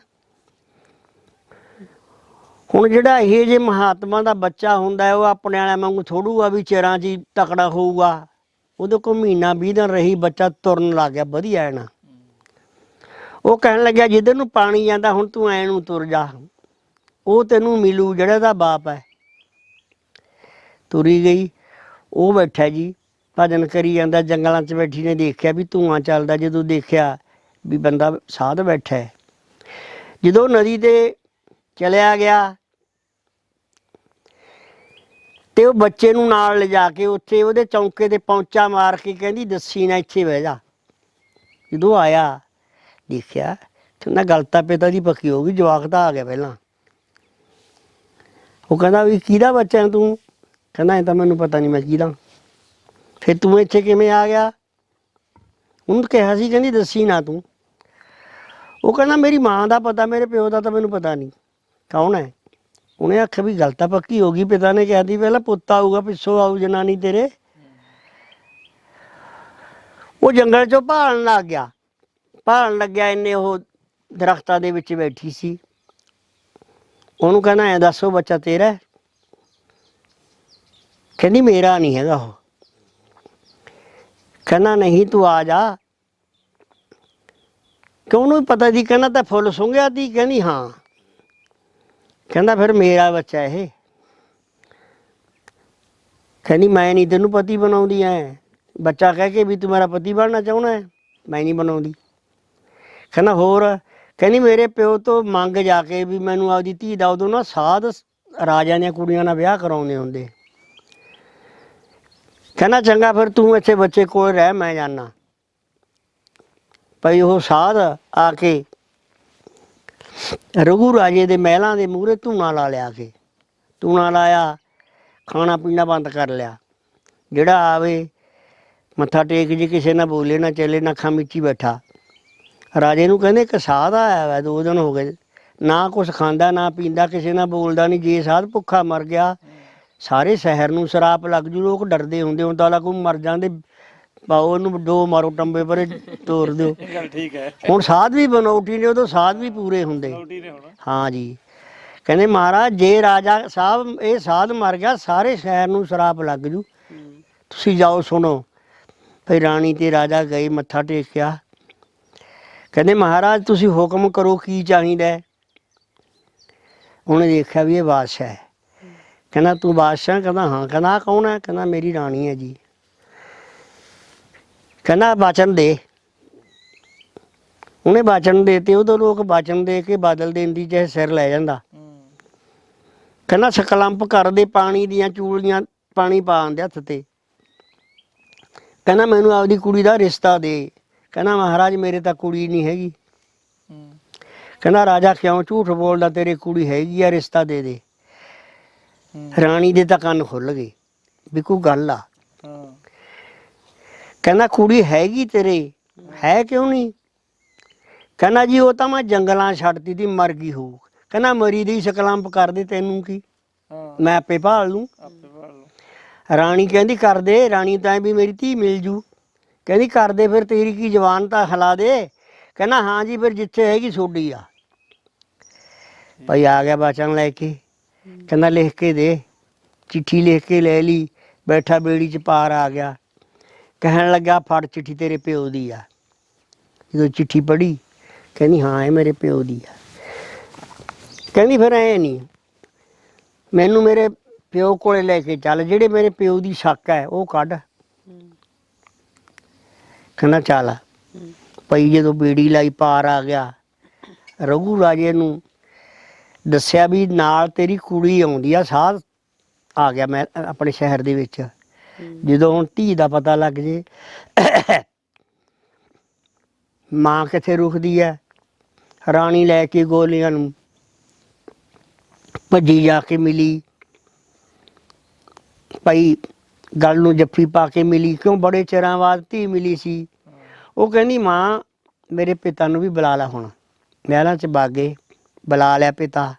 Speaker 1: ਹੁਣ ਜਿਹੜਾ ਇਹ ਜੇ ਮਹਾਤਮਾ ਦਾ ਬੱਚਾ ਹੁੰਦਾ ਉਹ ਆਪਣੇ ਵਾਲਿਆਂ ਵਾਂਗੂ ਥੋੜੂਗਾ ਵੀ ਚਿਰਾਂ 'ਚ ਹੀ ਤਕੜਾ ਹੋਊਗਾ। ਉਹਦੇ ਕੋਲ ਮਹੀਨਾ 20 ਦਿਨ ਰਹੀ, ਬੱਚਾ ਤੁਰਨ ਲੱਗ ਗਿਆ, ਵਧੀਆ ਹੈ ਨਾ। ਉਹ ਕਹਿਣ ਲੱਗਿਆ, ਜਿੱਧਰ ਨੂੰ ਪਾਣੀ ਜਾਂਦਾ, ਹੁਣ ਤੂੰ ਐ ਨੂੰ ਤੁਰ ਜਾ। ਉਹ ਤੈਨੂੰ ਮਿਲੂ, ਜਿਹੜਾ ਦਾ ਬਾਪ ਹੈ। ਤੁਰੀ ਗਈ। ਉਹ ਬੈਠਾ ਜੀ ਭਜਨ ਕਰੀ ਜਾਂਦਾ, ਜੰਗਲਾਂ 'ਚ ਬੈਠੀ ਨੇ ਦੇਖਿਆ ਵੀ ਧੂਆਂ ਚੱਲਦਾ, ਜਦੋਂ ਦੇਖਿਆ ਵੀ ਬੰਦਾ ਸਾਧ ਬੈਠਾ ਹੈ। ਜਦੋਂ ਨਦੀ ਤੇ ਚਲਿਆ ਗਿਆ ਤੇ ਉਹ ਬੱਚੇ ਨੂੰ ਨਾਲ ਲਿਜਾ ਕੇ ਉੱਥੇ ਉਹਦੇ ਚੌਂਕੇ ਤੇ ਪੌਂਚਾ ਮਾਰ ਕੇ ਕਹਿੰਦੀ, ਦੱਸੀ ਨਾ, ਇੱਥੇ ਬਹਿ ਜਾ। ਜਦੋਂ ਆਇਆ, ਦੇਖਿਆ ਕਹਿੰਦਾ ਗੱਲ ਤਾਂ ਪਿਤਾ ਦੀ ਪੱਕੀ ਹੋ ਗਈ, ਜਵਾਕ ਤਾਂ ਆ ਗਿਆ ਪਹਿਲਾਂ। ਉਹ ਕਹਿੰਦਾ, ਵੀ ਕਿਹਦਾ ਬੱਚਾ ਤੂੰ? ਕਹਿੰਦਾ, ਇਹ ਤਾਂ ਮੈਨੂੰ ਪਤਾ ਨਹੀਂ, ਮੈਂ ਕਿਹਦਾ? ਫਿਰ ਤੂੰ ਇੱਥੇ ਕਿਵੇਂ ਆ ਗਿਆ? ਉਹਨੂੰ ਕਿਹਾ ਸੀ, ਕਹਿੰਦੀ ਦੱਸੀ ਨਾ ਤੂੰ। ਉਹ ਕਹਿੰਦਾ, ਮੇਰੀ ਮਾਂ ਦਾ ਪਤਾ, ਮੇਰੇ ਪਿਓ ਦਾ ਤਾਂ ਮੈਨੂੰ ਪਤਾ ਨਹੀਂ। ਕੌਣ ਹੈ? ਉਹਨੇ ਆਖਿਆ ਵੀ ਗੱਲ ਤਾਂ ਪੱਕੀ ਹੋ ਗਈ, ਪਿਤਾ ਨੇ ਕਿਹਾ ਦੀ ਪਹਿਲਾਂ ਪੁੱਤ ਆਊਗਾ, ਪਿੱਛੋਂ ਆਊ ਜਨਾਨੀ ਤੇਰੇ। ਉਹ ਜੰਗਲ ਚੋਂ ਭਾਲਣ ਲੱਗ ਗਿਆ। ਭਾਲਣ ਲੱਗਿਆ, ਇੰਨੇ ਉਹ ਦਰਖਤਾਂ ਦੇ ਵਿੱਚ ਬੈਠੀ ਸੀ। ਉਹਨੂੰ ਕਹਿੰਦਾ, ਐ ਦੱਸੋ, ਬੱਚਾ ਤੇਰਾ ਕਹਿੰਦੀ, ਮੇਰਾ ਨਹੀਂ ਹੈਗਾ ਉਹ। ਕਹਿੰਦਾ, ਨਹੀਂ, ਤੂੰ ਆ ਜਾ। ਕਿ ਉਹਨੂੰ ਵੀ ਪਤਾ ਸੀ? ਕਹਿੰਦਾ, ਤਾਂ ਫੁੱਲ ਸੁੰਘਿਆ ਤੀ ਕਹਿੰਦੀ, ਹਾਂ। ਕਹਿੰਦਾ, ਫਿਰ ਮੇਰਾ ਬੱਚਾ ਇਹ। ਕਹਿੰਦੀ, ਮੈਂ ਨਹੀਂ ਤੈਨੂੰ ਪਤੀ ਬਣਾਉਂਦੀ ਐ। ਬੱਚਾ ਕਹਿ ਕੇ ਵੀ ਤੂੰ ਮੇਰਾ ਪਤੀ ਬਣਨਾ ਚਾਹੁੰਦਾ ਹੈ ਮੈਂ ਨਹੀਂ ਬਣਾਉਂਦੀ। ਕਹਿੰਦਾ, ਹੋਰ? ਕਹਿੰਦੀ, ਮੇਰੇ ਪਿਓ ਤੋਂ ਮੰਗ ਜਾ ਕੇ ਵੀ ਮੈਨੂੰ ਆਪਦੀ ਧੀ ਦਾ ਉਦੋਂ ਨਾ ਸਾਧ ਰਾਜਿਆਂ ਦੀਆਂ ਕੁੜੀਆਂ ਨਾਲ ਵਿਆਹ ਕਰਾਉਂਦੇ ਹੁੰਦੇ। ਕਹਿੰਦਾ, ਚੰਗਾ ਫਿਰ ਤੂੰ ਇੱਥੇ ਬੱਚੇ ਕੋਲ ਰਹਿ, ਮੈਂ ਜਾਣਾ ਭਈ ਉਹ ਸਾਧ ਆ ਕੇ ਰਘੂ ਰਾਜੇ ਦੇ ਮਹਿਲਾਂ ਦੇ ਮੂਹਰੇ ਧੂਣਾ ਲਾ ਲਿਆ ਕੇ। ਧੂਣਾ ਲਾਇਆ, ਖਾਣਾ ਪੀਣਾ ਬੰਦ ਕਰ ਲਿਆ। ਜਿਹੜਾ ਆਵੇ, ਮੱਥਾ ਟੇਕ ਜੇ, ਕਿਸੇ ਨਾਲ ਬੋਲੇ, ਨਾ ਚੱਲੇ, ਨਾ ਅੱਖਾਂ ਮੀਚੀ ਬੈਠਾ। ਰਾਜੇ ਨੂੰ ਕਹਿੰਦੇ, ਇੱਕ ਸਾਧ ਆਇਆ ਵਾ, ਦੋ ਦਿਨ ਹੋ ਗਏ। ਨਾ ਕੁਛ ਖਾਂਦਾ, ਨਾ ਪੀਂਦਾ, ਕਿਸੇ ਨਾਲ ਬੋਲਦਾ ਨਹੀਂ ਜੇ ਸਾਧ ਭੁੱਖਾ ਮਰ ਗਿਆ ਸਾਰੇ ਸ਼ਹਿਰ ਨੂੰ ਸ਼ਰਾਪ ਲੱਗ ਜੂ ਲੋਕ ਡਰਦੇ ਹੁੰਦੇ ਹੁਣ ਤਾਂ ਕੋਈ ਮਰ ਜਾਂਦੇ ਪਾਓ ਉਹਨੂੰ ਦੋ ਮਾਰੋ ਟੰਬੇ ਪਰੇ ਤੋੜ ਦਿਓ।
Speaker 2: ਗੱਲ ਠੀਕ ਹੈ।
Speaker 1: ਹੁਣ ਸਾਧ ਵੀ ਬਨੌਟੀ ਨੇ ਉਦੋਂ ਸਾਧ ਵੀ ਪੂਰੇ ਹੁੰਦੇ।
Speaker 2: ਨੇ ਹੁਣ।
Speaker 1: ਹਾਂ ਜੀ। ਕਹਿੰਦੇ ਮਹਾਰਾਜ ਜੇ ਰਾਜਾ ਸਾਹਿਬ ਇਹ ਸਾਧ ਮਰ ਗਿਆ ਸਾਰੇ ਸ਼ਹਿਰ ਨੂੰ ਸ਼ਰਾਪ ਲੱਗ ਜੂ। ਤੁਸੀਂ ਜਾਓ ਸੁਣੋ। ਫਿਰ ਰਾਣੀ ਤੇ ਰਾਜਾ ਗਏ ਮੱਥਾ ਟੇਕਿਆ। ਕਹਿੰਦੇ ਮਹਾਰਾਜ ਤੁਸੀਂ ਹੁਕਮ ਕਰੋ ਕੀ ਚਾਹੀਦਾ? ਉਹਨੇ ਦੇਖਿਆ ਵੀ ਇਹ ਬਾਦਸ਼ਾਹ ਹੈ। ਕਹਿੰਦਾ ਤੂੰ ਬਾਦਸ਼ਾਹ ਕਹਿੰਦਾ ਹਾਂ ਕਹਿੰਦਾ ਆਹ ਕੌਣ ਹੈ? ਕਹਿੰਦਾ ਮੇਰੀ ਰਾਣੀ ਹੈ ਜੀ। ਕਹਿੰਦਾ ਵਚਨ ਦੇ। ਉਹਨੇ ਵਚਨ ਦੇਤੇ ਉਦੋਂ ਲੋਕ ਵਚਨ ਦੇ ਕੇ ਬਦਲ ਦੇਣ ਦੀ ਚਾਹੇ ਸਿਰ ਲੈ ਜਾਂਦਾ। ਕਹਿੰਦਾ ਸਕਲੰਪ ਕਰਦੇ ਪਾਣੀ ਦੀਆਂ ਚੂਲੀਆਂ ਪਾਣੀ ਪਾ ਦਿੰਦੇ ਹੱਥ ਤੇ। ਕਹਿੰਦਾ ਮੈਨੂੰ ਆਪਦੀ ਕੁੜੀ ਦਾ ਰਿਸ਼ਤਾ ਦੇ। ਕਹਿੰਦਾ ਮਹਾਰਾਜ ਮੇਰੇ ਤਾਂ ਕੁੜੀ ਨਹੀਂ ਹੈਗੀ। ਕਹਿੰਦਾ ਰਾਜਾ ਕਿਉਂ ਝੂਠ ਬੋਲਦਾ? ਤੇਰੀ ਕੁੜੀ ਹੈਗੀ ਆ ਰਿਸ਼ਤਾ ਦੇ ਦੇ। ਰਾਣੀ ਦੇ ਤਾਂ ਕੰਨ ਖੁੱਲ ਗਏ ਵੀ ਕੋਈ ਗੱਲ ਆ।
Speaker 2: ਹਾਂ।
Speaker 1: ਕਹਿੰਦਾ ਕੁੜੀ ਹੈਗੀ ਤੇਰੇ ਹੈ ਕਿਉਂ ਨਹੀਂ? ਕਹਿੰਦਾ ਜੀ ਉਹ ਤਾਂ ਮੈਂ ਜੰਗਲਾਂ ਛੱਡਤੀ ਤੀ ਮਰ ਗਈ ਹੋ ਕਹਿੰਦਾ ਮਰੀ ਦੀ ਸਕਲੰਪ ਕਰਦੇ ਤੈਨੂੰ ਕੀ?
Speaker 2: ਹਾਂ।
Speaker 1: ਮੈਂ ਆਪੇ ਭਾਲ ਲੂੰ
Speaker 2: ਆਪੇ ਭਾਲ ਲਓ
Speaker 1: ਰਾਣੀ ਕਹਿੰਦੀ ਕਰ ਦੇ। ਰਾਣੀ ਤਾਂ ਵੀ ਮੇਰੀ ਧੀ ਮਿਲ ਜੂ। ਕਹਿੰਦੀ ਕਰ ਦੇ ਫਿਰ ਤੇਰੀ ਕੀ ਜਵਾਨ ਤਾਂ ਹਿਲਾ ਦੇ। ਕਹਿੰਦਾ ਹਾਂ ਜੀ ਫਿਰ ਜਿੱਥੇ ਹੈਗੀ ਸੋਡੀ ਆ। ਭਾਈ ਆ ਗਿਆ ਬਚਨ ਲੈ ਕੇ। ਕਹਿੰਦਾ ਲਿਖ ਕੇ ਦੇ ਚਿੱਠੀ ਲਿਖ ਕੇ ਲੈ ਲਈ ਬੈਠਾ ਬੇੜੀ ਚ ਪਾਰ ਆ ਗਿਆ। ਕਹਿਣ ਲੱਗਾ ਫੜ ਚਿੱਠੀ ਤੇਰੇ ਪਿਓ ਦੀ ਆ। ਜਦੋਂ ਚਿੱਠੀ ਪੜ੍ਹੀ ਕਹਿੰਦੀ ਹਾਂ ਇਹ ਮੇਰੇ ਪਿਓ ਦੀ ਆ। ਕਹਿੰਦੀ ਫਿਰ ਐ ਨਹੀਂ ਮੈਨੂੰ ਮੇਰੇ ਪਿਓ ਕੋਲੇ ਲੈ ਕੇ ਚੱਲ ਜਿਹੜੇ ਮੇਰੇ ਪਿਓ ਦੀ ਸ਼ੱਕ ਹੈ ਉਹ ਕੱਢ। ਕਹਿੰਦਾ ਚੱਲ। ਪਈ ਜਦੋਂ ਬੇੜੀ ਲਾਈ ਪਾਰ ਆ ਗਿਆ ਰਘੂ ਰਾਜੇ ਨੂੰ ਦੱਸਿਆ ਵੀ ਨਾਲ ਤੇਰੀ ਕੁੜੀ ਆਉਂਦੀ ਆ, ਸਾਹ ਆ ਗਿਆ ਮੈਂ ਆਪਣੇ ਸ਼ਹਿਰ ਦੇ ਵਿੱਚ। ਜਦੋਂ ਹੁਣ ਧੀ ਦਾ ਪਤਾ ਲੱਗ ਜੇ, ਮਾਂ ਕਿੱਥੇ ਰੁਕਦੀ ਹੈ ਰਾਣੀ ਲੈ ਕੇ ਗੋਲੀਆਂ ਨੂੰ ਭੱਜੀ ਜਾ ਕੇ ਮਿਲੀ। ਭਾਈ ਗੱਲ ਨੂੰ ਜੱਫੀ ਪਾ ਕੇ ਮਿਲੀ, ਕਿਉਂ ਬੜੇ ਚਿਰਾਂ ਬਾਅਦ ਧੀ ਮਿਲੀ ਸੀ। ਉਹ ਕਹਿੰਦੀ, ਮਾਂ, ਮੇਰੇ ਪਿਤਾ ਨੂੰ ਵੀ ਬੁਲਾ ਲੈ ਹੁਣ। ਮਹਿਲਾਂ ਚ ਬਾਗੇ। ਬੁਲਾ ਲਿਆ ਪਿਤਾ।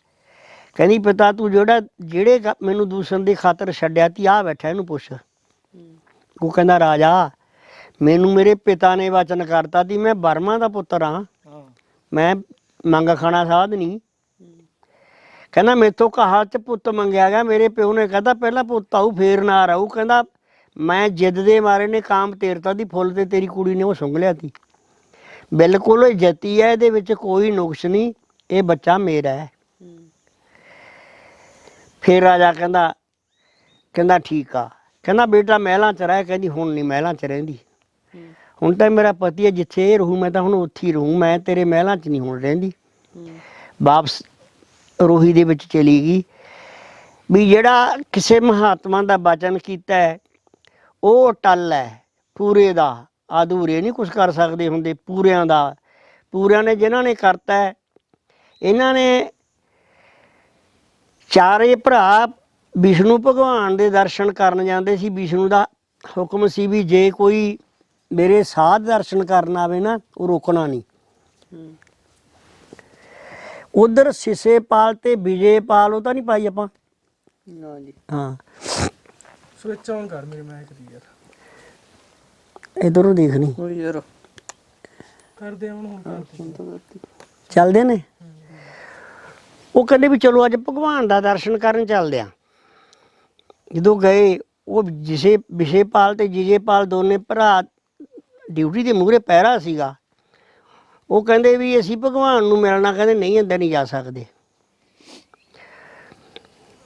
Speaker 1: ਕਹਿੰਦੀ ਪਿਤਾ ਤੂੰ ਜਿਹੜਾ ਜਿਹੜੇ ਮੈਨੂੰ ਦੂਸਰਨ ਦੀ ਖਾਤਰ ਛੱਡਿਆ ਤੀ ਆ ਬੈਠਾ ਇਹਨੂੰ ਪੁੱਛ। ਉਹ ਕਹਿੰਦਾ ਰਾਜਾ ਮੈਨੂੰ ਮੇਰੇ ਪਿਤਾ ਨੇ ਵਚਨ ਕਰਤਾ ਤੀ ਮੈਂ ਬਰਮਾ ਦਾ ਪੁੱਤਰ ਹਾਂ। ਮੈਂ ਮੰਗ ਖਾਣਾ ਸਾਧ ਨਹੀਂ ਕਹਿੰਦਾ ਮੇਥੋਂ ਕਹਾ ਚ ਪੁੱਤ ਮੰਗਿਆ ਗਿਆ। ਮੇਰੇ ਪਿਓ ਨੇ ਕਹਿੰਦਾ ਪਹਿਲਾਂ ਪੁੱਤ ਆਊ ਫੇਰ ਨਾ ਰਹੂ ਕਹਿੰਦਾ ਮੈਂ ਜਿੱਦ ਦੇ ਮਾਰੇ ਨੇ ਕਾਮ ਤੇਰਤਾ ਦੀ ਫੁੱਲ ਤੇ ਤੇਰੀ ਕੁੜੀ ਨੇ ਉਹ ਸੁੰਘ ਲਿਆ ਤੀ। ਬਿਲਕੁਲ ਇਹ ਜਤੀ ਹੈ ਇਹਦੇ ਵਿੱਚ ਕੋਈ ਨੁਕਸ ਨਹੀਂ। ਇਹ ਬੱਚਾ ਮੇਰਾ ਹੈ। ਫੇਰ ਰਾਜਾ ਕਹਿੰਦਾ ਕਹਿੰਦਾ ਠੀਕ ਆ। ਕਹਿੰਦਾ, ਬੇਟਾ ਮਹਿਲਾਂ ਚ ਰਹਿ। ਕਹਿੰਦੀ, ਹੁਣ ਨਹੀਂ ਮਹਿਲਾਂ ਚ ਰਹਿੰਦੀ। ਹੁਣ ਤਾਂ ਮੇਰਾ ਪਤੀ ਹੈ, ਜਿੱਥੇ ਇਹ ਰਹੂ, ਮੈਂ ਤਾਂ ਹੁਣ ਉੱਥੇ ਹੀ ਰਹੂੰ। ਮੈਂ ਤੇਰੇ ਮਹਿਲਾਂ 'ਚ ਨਹੀਂ ਹੁਣ ਰਹਿੰਦੀ। ਵਾਪਸ ਰੋਹੀ ਦੇ ਵਿੱਚ ਚਲੀ ਗਈ। ਵੀ ਜਿਹੜਾ ਕਿਸੇ ਮਹਾਤਮਾ ਦਾ ਬਚਨ ਕੀਤਾ ਹੈ, ਉਹ ਟੱਲ ਹੈ। ਪੂਰੇ ਦਾ। ਅਧੂਰੇ ਨਹੀਂ ਕੁਝ ਕਰ ਸਕਦੇ ਹੁੰਦੇ। ਪੂਰਿਆਂ ਦਾ। ਪੂਰਿਆਂ ਨੇ ਜਿਨ੍ਹਾਂ ਨੇ ਕਰਤਾ ਇਹਨਾਂ ਨੇ ਚਾਰੇ ਭਰਾ ਵਿਸ਼ਨੂੰ ਭਗਵਾਨ ਦੇ ਦਰਸ਼ਨ ਕਰਨ ਜਾਂਦੇ ਸੀ। ਵਿਸ਼ਨੂੰ ਦਾ ਹੁਕਮ ਸੀ ਵੀ ਜੇ ਕੋਈ ਮੇਰੇ ਸਾਧ ਦਰਸ਼ਨ ਕਰਨ ਆਵੇ ਨਾ ਉਹ ਰੋਕਣਾ ਨਹੀਂ। ਉਧਰ ਸਿਸੇਪਾਲ ਤੇ ਵਿਜੇਪਾਲ ਉਹ ਤਾਂ ਨਹੀਂ ਪਾਈ ਆਪਾਂ?
Speaker 2: ਨਾ ਜੀ।
Speaker 1: ਹਾਂ।
Speaker 3: ਸਵਿਚ ਆਨ ਕਰ ਮੇਰੇ ਮੈਕ ਦੀ ਯਾਰ।
Speaker 1: ਇਧਰੋਂ ਦੇਖਣੀ
Speaker 2: ਕੋਈ ਯਾਰ।
Speaker 3: ਕਰਦੇ ਆ ਹੁਣ ਹੁਣ ਕਰਦੇ
Speaker 1: ਚੱਲਦੇ ਨੇ? ਉਹ ਕਹਿੰਦੇ ਵੀ ਚਲੋ ਅੱਜ ਭਗਵਾਨ ਦਾ ਦਰਸ਼ਨ ਕਰਨ ਚੱਲਦੇ ਆ ਜਦੋਂ ਗਏ, ਉਹ ਜਿਸੇ ਵਿਸ਼ੇਪਾਲ ਤੇ ਜਿਜੇਪਾਲ ਦੋਨੇ ਭਰਾ ਡਿਊਟੀ ਦੇ ਮੂਹਰੇ ਪਹਿਰਾ ਸੀਗਾ। ਉਹ ਕਹਿੰਦੇ ਵੀ ਅਸੀਂ ਭਗਵਾਨ ਨੂੰ ਮਿਲਣਾ, ਕਹਿੰਦੇ ਨਹੀਂ ਅੰਦਰ ਨਹੀਂ ਜਾ ਸਕਦੇ।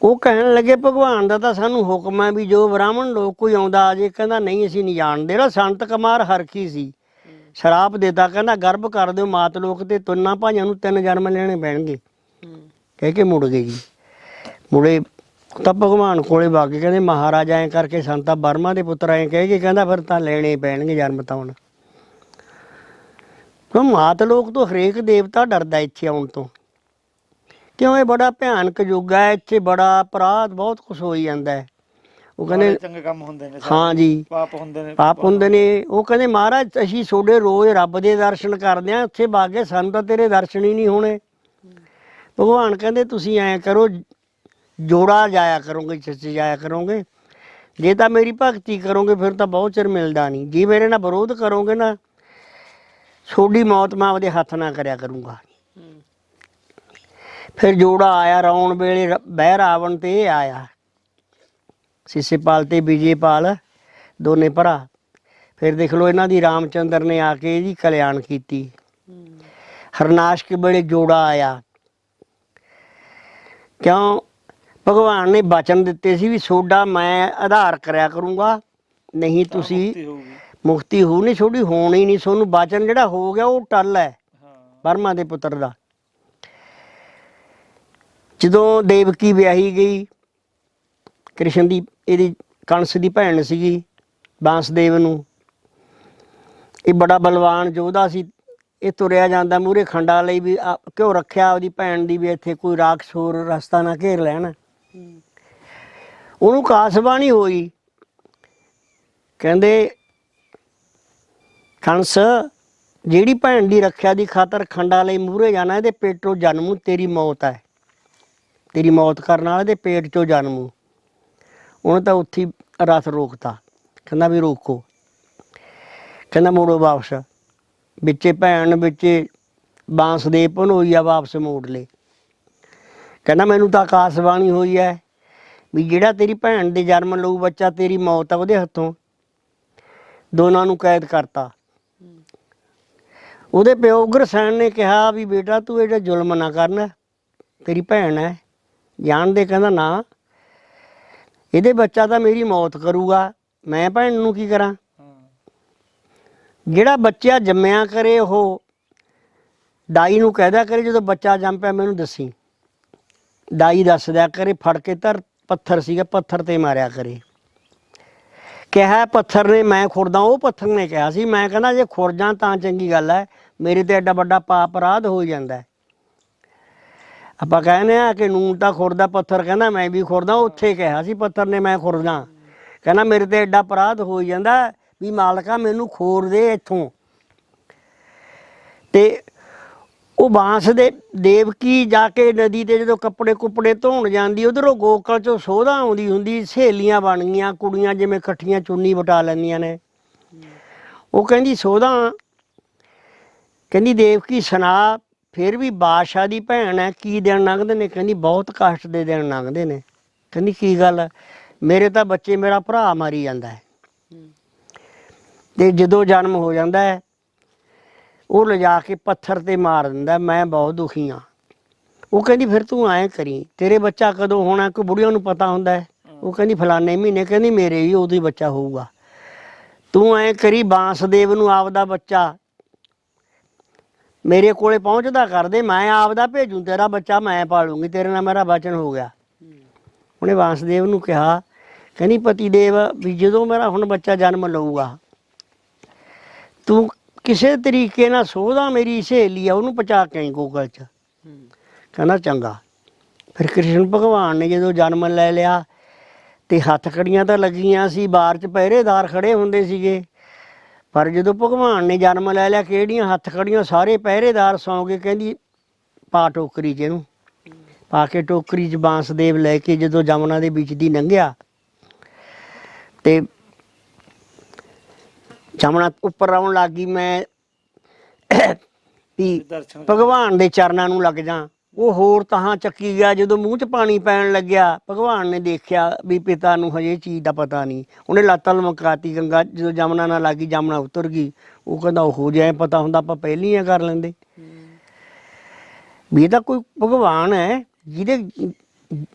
Speaker 1: ਉਹ ਕਹਿਣ ਲੱਗੇ, ਭਗਵਾਨ ਦਾ ਤਾਂ ਸਾਨੂੰ ਹੁਕਮ ਹੈ ਵੀ ਜੋ ਬ੍ਰਾਹਮਣ ਲੋਕ ਕੋਈ ਆਉਂਦਾ ਆ ਜੇ, ਕਹਿੰਦਾ ਨਹੀਂ ਅਸੀਂ ਨਹੀਂ ਜਾਣਦੇ। ਜਿਹੜਾ ਸੰਤ ਕੁਮਾਰ ਹਰਖੀ ਸੀ, ਸ਼ਰਾਪ ਦੇਤਾ, ਕਹਿੰਦਾ ਗਰਭ ਕਰ ਦਿਓ ਮਾਤ ਲੋਕ ਤੇ ਤੁੰਨਾ ਭਾਈਆਂ ਨੂੰ ਤਿੰਨ ਜਨਮ ਲੈਣੇ ਪੈਣਗੇ। ਕਹਿ ਕੇ ਮੁੜ ਜੀ ਮੁੜੇ ਤਾਂ ਭਗਵਾਨ ਕੋਲੇ ਵਗ ਕਹਿੰਦੇ ਮਹਾਰਾਜਾ ਐ ਕਰਕੇ ਸੰਤਾ ਬਰਮਾ ਦੇ ਪੁੱਤਰ ਐ ਕਹਿ ਕੇ ਕਹਿੰਦਾ ਫਿਰ ਤਾਂ ਲੈਣੇ ਪੈਣਗੇ ਜਨਮ ਤਾਂ ਹੁਣ। ਕਿਉਂ ਮਾਤ ਲੋਕ ਤੋਂ ਹਰੇਕ ਦੇਵਤਾ ਡਰਦਾ ਇੱਥੇ ਆਉਣ ਤੋਂ। ਕਿਉਂ ਇਹ ਬੜਾ ਭਿਆਨਕ ਯੁੱਗ ਹੈ ਇੱਥੇ ਬੜਾ ਅਪਰਾਧ ਬਹੁਤ ਕੁਝ ਹੋਈ ਜਾਂਦਾ ਹੈ। ਉਹ ਕਹਿੰਦੇ
Speaker 2: ਚੰਗੇ ਕੰਮ ਹੁੰਦੇ ਨੇ
Speaker 1: ਹਾਂ ਜੀ।
Speaker 2: ਪਾਪ ਹੁੰਦੇ ਨੇ
Speaker 1: ਪਾਪ ਹੁੰਦੇ ਨੇ। ਉਹ ਕਹਿੰਦੇ ਮਹਾਰਾਜ ਅਸੀਂ ਤੁਹਾਡੇ ਰੋਜ਼ ਰੱਬ ਦੇ ਦਰਸ਼ਨ ਕਰਦੇ ਆ ਉੱਥੇ ਬਾਗੇ ਸਾਨੂੰ ਤਾਂ ਤੇਰੇ ਦਰਸ਼ਨ ਹੀ ਨਹੀਂ ਹੋਣੇ। ਭਗਵਾਨ ਕਹਿੰਦੇ ਤੁਸੀਂ ਐਂ ਕਰੋ ਜੋੜਾ ਜਾਇਆ ਕਰੋਗੇ ਚਿੱਚ ਜਾਇਆ ਕਰੋਗੇ। ਜੇ ਤਾਂ ਮੇਰੀ ਭਗਤੀ ਕਰੋਗੇ ਫਿਰ ਤਾਂ ਬਹੁਤ ਚਿਰ ਮਿਲਦਾ ਨਹੀਂ। ਜੇ ਮੇਰੇ ਨਾਲ ਵਿਰੋਧ ਕਰੋਗੇ ਨਾ ਛੋਡੀ ਮੌਤ ਮੈਂ ਆਪਦੇ ਹੱਥ ਨਾਲ ਕਰਿਆ ਕਰੂੰਗਾ। ਫਿਰ ਜੋੜਾ ਆਇਆ ਰੌਣ ਵੇਲੇ ਬਹਿ ਰਾਵਣ ਤੇ ਆਇਆ। ਸਿਸੇਪਾਲ ਤੇ ਵਿਜੇਪਾਲ ਦੋਨੇ ਭਰਾ। ਫਿਰ ਦੇਖ ਲਓ ਇਹਨਾਂ ਦੀ ਰਾਮਚੰਦਰ ਨੇ ਆ ਕੇ ਇਹਦੀ ਕਲਿਆਣ ਕੀਤੀ। ਹਰਨਾਸ਼ ਕੇ ਵੇਲੇ ਜੋੜਾ ਆਇਆ। ਕਿਉਂ? ਭਗਵਾਨ ਨੇ ਬਚਨ ਦਿੱਤੇ ਸੀ ਵੀ ਸੋਡਾ ਮੈਂ ਆਧਾਰ ਕਰਿਆ ਕਰੂੰਗਾ। ਨਹੀਂ ਤੁਸੀਂ
Speaker 2: ਮੁਕਤੀ
Speaker 1: ਹੋ ਨਹੀਂ ਛੋੜੀ ਹੋਣੀ ਨਹੀਂ ਸੋਨੂੰ ਬਚਨ ਜਿਹੜਾ ਹੋ ਗਿਆ ਉਹ ਟੱਲ ਹੈ। ਬਰਮਾ ਦੇ ਪੁੱਤਰ ਦਾ। ਜਦੋਂ ਦੇਵਕੀ ਵਿਆਹੀ ਗਈ ਕ੍ਰਿਸ਼ਨ ਦੀ ਇਹਦੀ ਕੰਸ ਦੀ ਭੈਣ ਸੀਗੀ ਬਾਂਸਦੇਵ ਨੂੰ। ਇਹ ਬੜਾ ਬਲਵਾਨ ਯੋਧਾ ਸੀ। ਇਹ ਤੁਰਿਆ ਜਾਂਦਾ ਮੂਰੇ ਖੰਡਾ ਲਈ ਵੀ ਆ- ਘਿਓ ਰੱਖਿਆ ਉਹਦੀ ਭੈਣ ਦੀ ਵੀ ਇੱਥੇ ਕੋਈ ਰਾਖਸ਼ ਹੋਰ ਰਸਤਾ ਨਾ ਘੇਰ ਲੈਣ। ਉਹਨੂੰ ਕਾਸਬਾਣੀ ਹੋਈ। ਕਹਿੰਦੇ ਕੰਸ ਜਿਹੜੀ ਭੈਣ ਦੀ ਰੱਖਿਆ ਦੀ ਖਾਤਰ ਖੰਡਾ ਲਈ ਮੂਰੇ ਜਾਣਾ, ਇਹਦੇ ਪੇਟੋਂ ਜਨਮੂ, ਤੇਰੀ ਮੌਤ ਹੈ। ਤੇਰੀ ਮੌਤ ਕਰਨ ਵਾਲੇ ਦੇ ਪੇਟ ਚੋਂ ਜਨਮੂ। ਉਹਨੇ ਤਾਂ ਉੱਥੇ ਹੀ ਰਥ ਰੋਕਤਾ। ਕਹਿੰਦਾ ਵੀ ਰੋਕੋ। ਕਹਿੰਦਾ ਮੋੜੋ ਵਾਪਸ। ਵਿੱਚੇ ਭੈਣ ਵਿੱਚੇ ਬਾਂਸ ਦੇ ਭਨੋਈਆ ਵਾਪਸ ਮੋੜ ਲੇ ਕਹਿੰਦਾ ਮੈਨੂੰ ਤਾਂ ਆਕਾਸ਼ਬਾਣੀ ਹੋਈ ਹੈ ਵੀ ਜਿਹੜਾ ਤੇਰੀ ਭੈਣ ਦੇ ਜਨਮ ਲਊ ਬੱਚਾ ਤੇਰੀ ਮੌਤ ਆ ਉਹਦੇ ਹੱਥੋਂ। ਦੋਨਾਂ ਨੂੰ ਕੈਦ ਕਰਤਾ। ਉਹਦੇ ਪਿਓ ਉਗਰਸੈਨ ਨੇ ਕਿਹਾ ਵੀ ਬੇਟਾ ਤੂੰ ਇਹਦਾ ਜ਼ੁਲਮ ਨਾ ਕਰਨਾ, ਤੇਰੀ ਭੈਣ ਹੈ ਜਾਣਦੇ ਕਹਿੰਦਾ ਨਾ, ਇਹਦੇ ਬੱਚਾ ਤਾਂ ਮੇਰੀ ਮੌਤ ਕਰੂਗਾ, ਮੈਂ ਭੈਣ ਨੂੰ ਕੀ ਕਰਾਂ? ਜਿਹੜਾ ਬੱਚਾ ਜੰਮਿਆ ਕਰੇ ਉਹ ਦਾਈ ਨੂੰ ਕਹਿਦਾ ਕਰੇ, ਜਦੋਂ ਬੱਚਾ ਜੰਮ ਪਿਆ ਮੈਨੂੰ ਦੱਸੀ। ਦਾਈ ਦੱਸ ਕਰੇ, ਫੜ ਕੇ ਧਰ, ਪੱਥਰ ਸੀਗਾ, ਪੱਥਰ ਤੇ ਮਾਰਿਆ ਕਰੇ। ਕਿਹਾ ਪੱਥਰ ਨੇ, ਮੈਂ ਖੁਰਦਾ, ਉਹ ਪੱਥਰ ਨੇ ਕਿਹਾ ਸੀ। ਮੈਂ ਕਹਿੰਦਾ, ਜੇ ਖੁਰ ਜਾਂ ਤਾਂ ਚੰਗੀ ਗੱਲ ਹੈ ਮੇਰੇ ਤੇ ਐਡਾ ਵੱਡਾ ਪਾਪ ਅਪਰਾਧ ਹੋ ਜਾਂਦਾ ਹੈ ਆਪਾਂ ਕਹਿੰਦੇ ਆ ਕਿ ਨੂਨ ਤਾਂ ਖੁਰਦਾ, ਪੱਥਰ ਕਹਿੰਦਾ, ਮੈਂ ਵੀ ਖੁਰਦਾ, ਉੱਥੇ ਕਿਹਾ ਸੀ ਪੱਥਰ ਨੇ, ਮੈਂ ਖੁਰਦਾ ਕਹਿੰਦਾ, ਮੇਰੇ ਤੇ ਐਡਾ ਅਪਰਾਧ ਹੋ ਜਾਂਦਾ ਵੀ ਮਾਲਕਾ ਮੈਨੂੰ ਖੋਰ ਦੇ ਇੱਥੋਂ। ਤੇ ਉਹ ਬਾਂਸ ਦੇ ਦੇਵਕੀ ਜਾ ਕੇ ਨਦੀ ਤੇ ਜਦੋਂ ਕੱਪੜੇ ਕੁੱਪੜੇ ਧੋਣ ਜਾਂਦੀ, ਉਧਰੋਂ ਗੋਕਲ ਚੋਂ ਸੋਧਾ ਆਉਂਦੀ ਹੁੰਦੀ, ਸਹੇਲੀਆਂ ਬਣ ਗਈਆਂ, ਕੁੜੀਆਂ ਜਿਵੇਂ ਇਕੱਠੀਆਂ ਚੁੰਨੀ ਵਟਾ ਲੈਂਦੀਆਂ ਨੇ। ਉਹ ਕਹਿੰਦੀ, ਸੋਧਾ? ਕਹਿੰਦੀ, ਦੇਵਕੀ ਸੁਣਾ, ਫਿਰ ਵੀ ਬਾਦਸ਼ਾਹ ਦੀ ਭੈਣ ਹੈ, ਕੀ ਦਿਨ ਲੰਘਦੇ ਨੇ? ਕਹਿੰਦੀ, ਬਹੁਤ ਕਸ਼ਟ ਦੇ ਦਿਨ ਲੰਘਦੇ ਨੇ। ਕਹਿੰਦੀ, ਕੀ ਗੱਲ ਹੈ? ਮੇਰੇ ਤਾਂ ਬੱਚੇ ਮੇਰਾ ਭਰਾ ਮਾਰੀ ਜਾਂਦਾ ਹੈ। ਤੇ ਜਦੋਂ ਜਨਮ ਹੋ ਜਾਂਦਾ ਹੈ ਉਹ ਲਿਜਾ ਕੇ ਪੱਥਰ ਤੇ ਮਾਰ ਦਿੰਦਾ ਮੈਂ ਬਹੁਤ ਦੁਖੀ ਹਾਂ। ਉਹ ਕਹਿੰਦੀ ਫਿਰ ਤੂੰ ਐਂ ਕਰੀ ਤੇਰੇ ਬੱਚਾ ਕਦੋਂ ਹੋਣਾ ਕੋਈ ਬੁੜੀਆਂ ਨੂੰ ਪਤਾ ਹੁੰਦਾ ਹੈ? ਉਹ ਕਹਿੰਦੀ ਫਲਾਣੇ ਮਹੀਨੇ ਕਹਿੰਦੀ ਮੇਰੇ ਹੀ ਬੱਚਾ ਹੋਊਗਾ। ਤੂੰ ਐਂ ਕਰੀ ਬਾਂਸਦੇਵ ਨੂੰ ਆਪਦਾ ਬੱਚਾ ਮੇਰੇ ਕੋਲੇ ਪਹੁੰਚਦਾ ਕਰ ਦੇ ਮੈਂ ਆਪਦਾ ਭੇਜੂ ਤੇਰਾ ਬੱਚਾ ਮੈਂ ਪਾਲੂੰਗੀ ਤੇਰੇ ਨਾਲ ਮੇਰਾ ਬਚਨ ਹੋ ਗਿਆ। ਉਹਨੇ ਵਾਸਦੇਵ ਨੂੰ ਕਿਹਾ ਕਹਿੰਦੀ ਪਤੀ ਦੇਵ ਵੀ ਜਦੋਂ ਮੇਰਾ ਹੁਣ ਬੱਚਾ ਜਨਮ ਲਊਗਾ ਤੂੰ ਕਿਸੇ ਤਰੀਕੇ ਨਾਲ ਸੋਧਾ ਮੇਰੀ ਸਹੇਲੀ ਆ ਉਹਨੂੰ ਪਹੁੰਚਾ ਕੇ ਆਈ ਗੋਕਲ ਚ। ਕਹਿੰਦਾ ਚੰਗਾ। ਫਿਰ ਕ੍ਰਿਸ਼ਨ ਭਗਵਾਨ ਨੇ ਜਦੋਂ ਜਨਮ ਲੈ ਲਿਆ ਤੇ ਹੱਥ ਕੜੀਆਂ ਤਾਂ ਲੱਗੀਆਂ ਸੀ ਬਾਹਰ ਚ ਪਹਿਰੇਦਾਰ ਖੜੇ ਹੁੰਦੇ ਸੀਗੇ। ਪਰ ਜਦੋਂ ਭਗਵਾਨ ਨੇ ਜਨਮ ਲੈ ਲਿਆ ਕਿਹੜੀਆਂ ਹੱਥ ਖੜੀਆਂ ਸਾਰੇ ਪਹਿਰੇਦਾਰ ਸੌਂ ਗਏ ਕਹਿੰਦੀ ਪਾ ਟੋਕਰੀ ਚ ਇਹਨੂੰ। ਪਾ ਕੇ ਟੋਕਰੀ ਚ ਬਾਂਸਦੇਵ ਲੈ ਕੇ ਜਦੋਂ ਜਮਨਾ ਦੇ ਵਿੱਚ ਦੀ ਲੰਘਿਆ ਤੇ ਜਮਨਾ ਉੱਪਰ ਆਉਣ ਲੱਗੀ ਮੈਂ ਵੀ ਭਗਵਾਨ ਦੇ ਚਰਨਾਂ ਨੂੰ ਲੱਗ ਜਾ। ਉਹ ਹੋਰ ਤਹਾਂ ਚੱਕੀ ਗਿਆ ਜਦੋਂ ਮੂੰਹ 'ਚ ਪਾਣੀ ਪੈਣ ਲੱਗਿਆ ਭਗਵਾਨ ਨੇ ਦੇਖਿਆ ਵੀ ਪਿਤਾ ਨੂੰ ਹਜੇ ਚੀਜ਼ ਦਾ ਪਤਾ ਨਹੀਂ। ਉਹਨੇ ਲੱਤਾਂ ਲਮਕਾਤੀ ਗੰਗਾ ਜਦੋਂ ਜਮਨਾ ਨਾਲ ਲੱਗੀ ਜਮਨਾ ਉਤਰ ਗਈ। ਉਹ ਕਹਿੰਦਾ ਉਹ ਜਾਏ ਪਤਾ ਹੁੰਦਾ ਆਪਾਂ ਪਹਿਲੀ ਹੀ ਕਰ ਲੈਂਦੇ। ਵੀ ਇਹ ਤਾਂ ਕੋਈ ਭਗਵਾਨ ਹੈ ਜਿਹਦੇ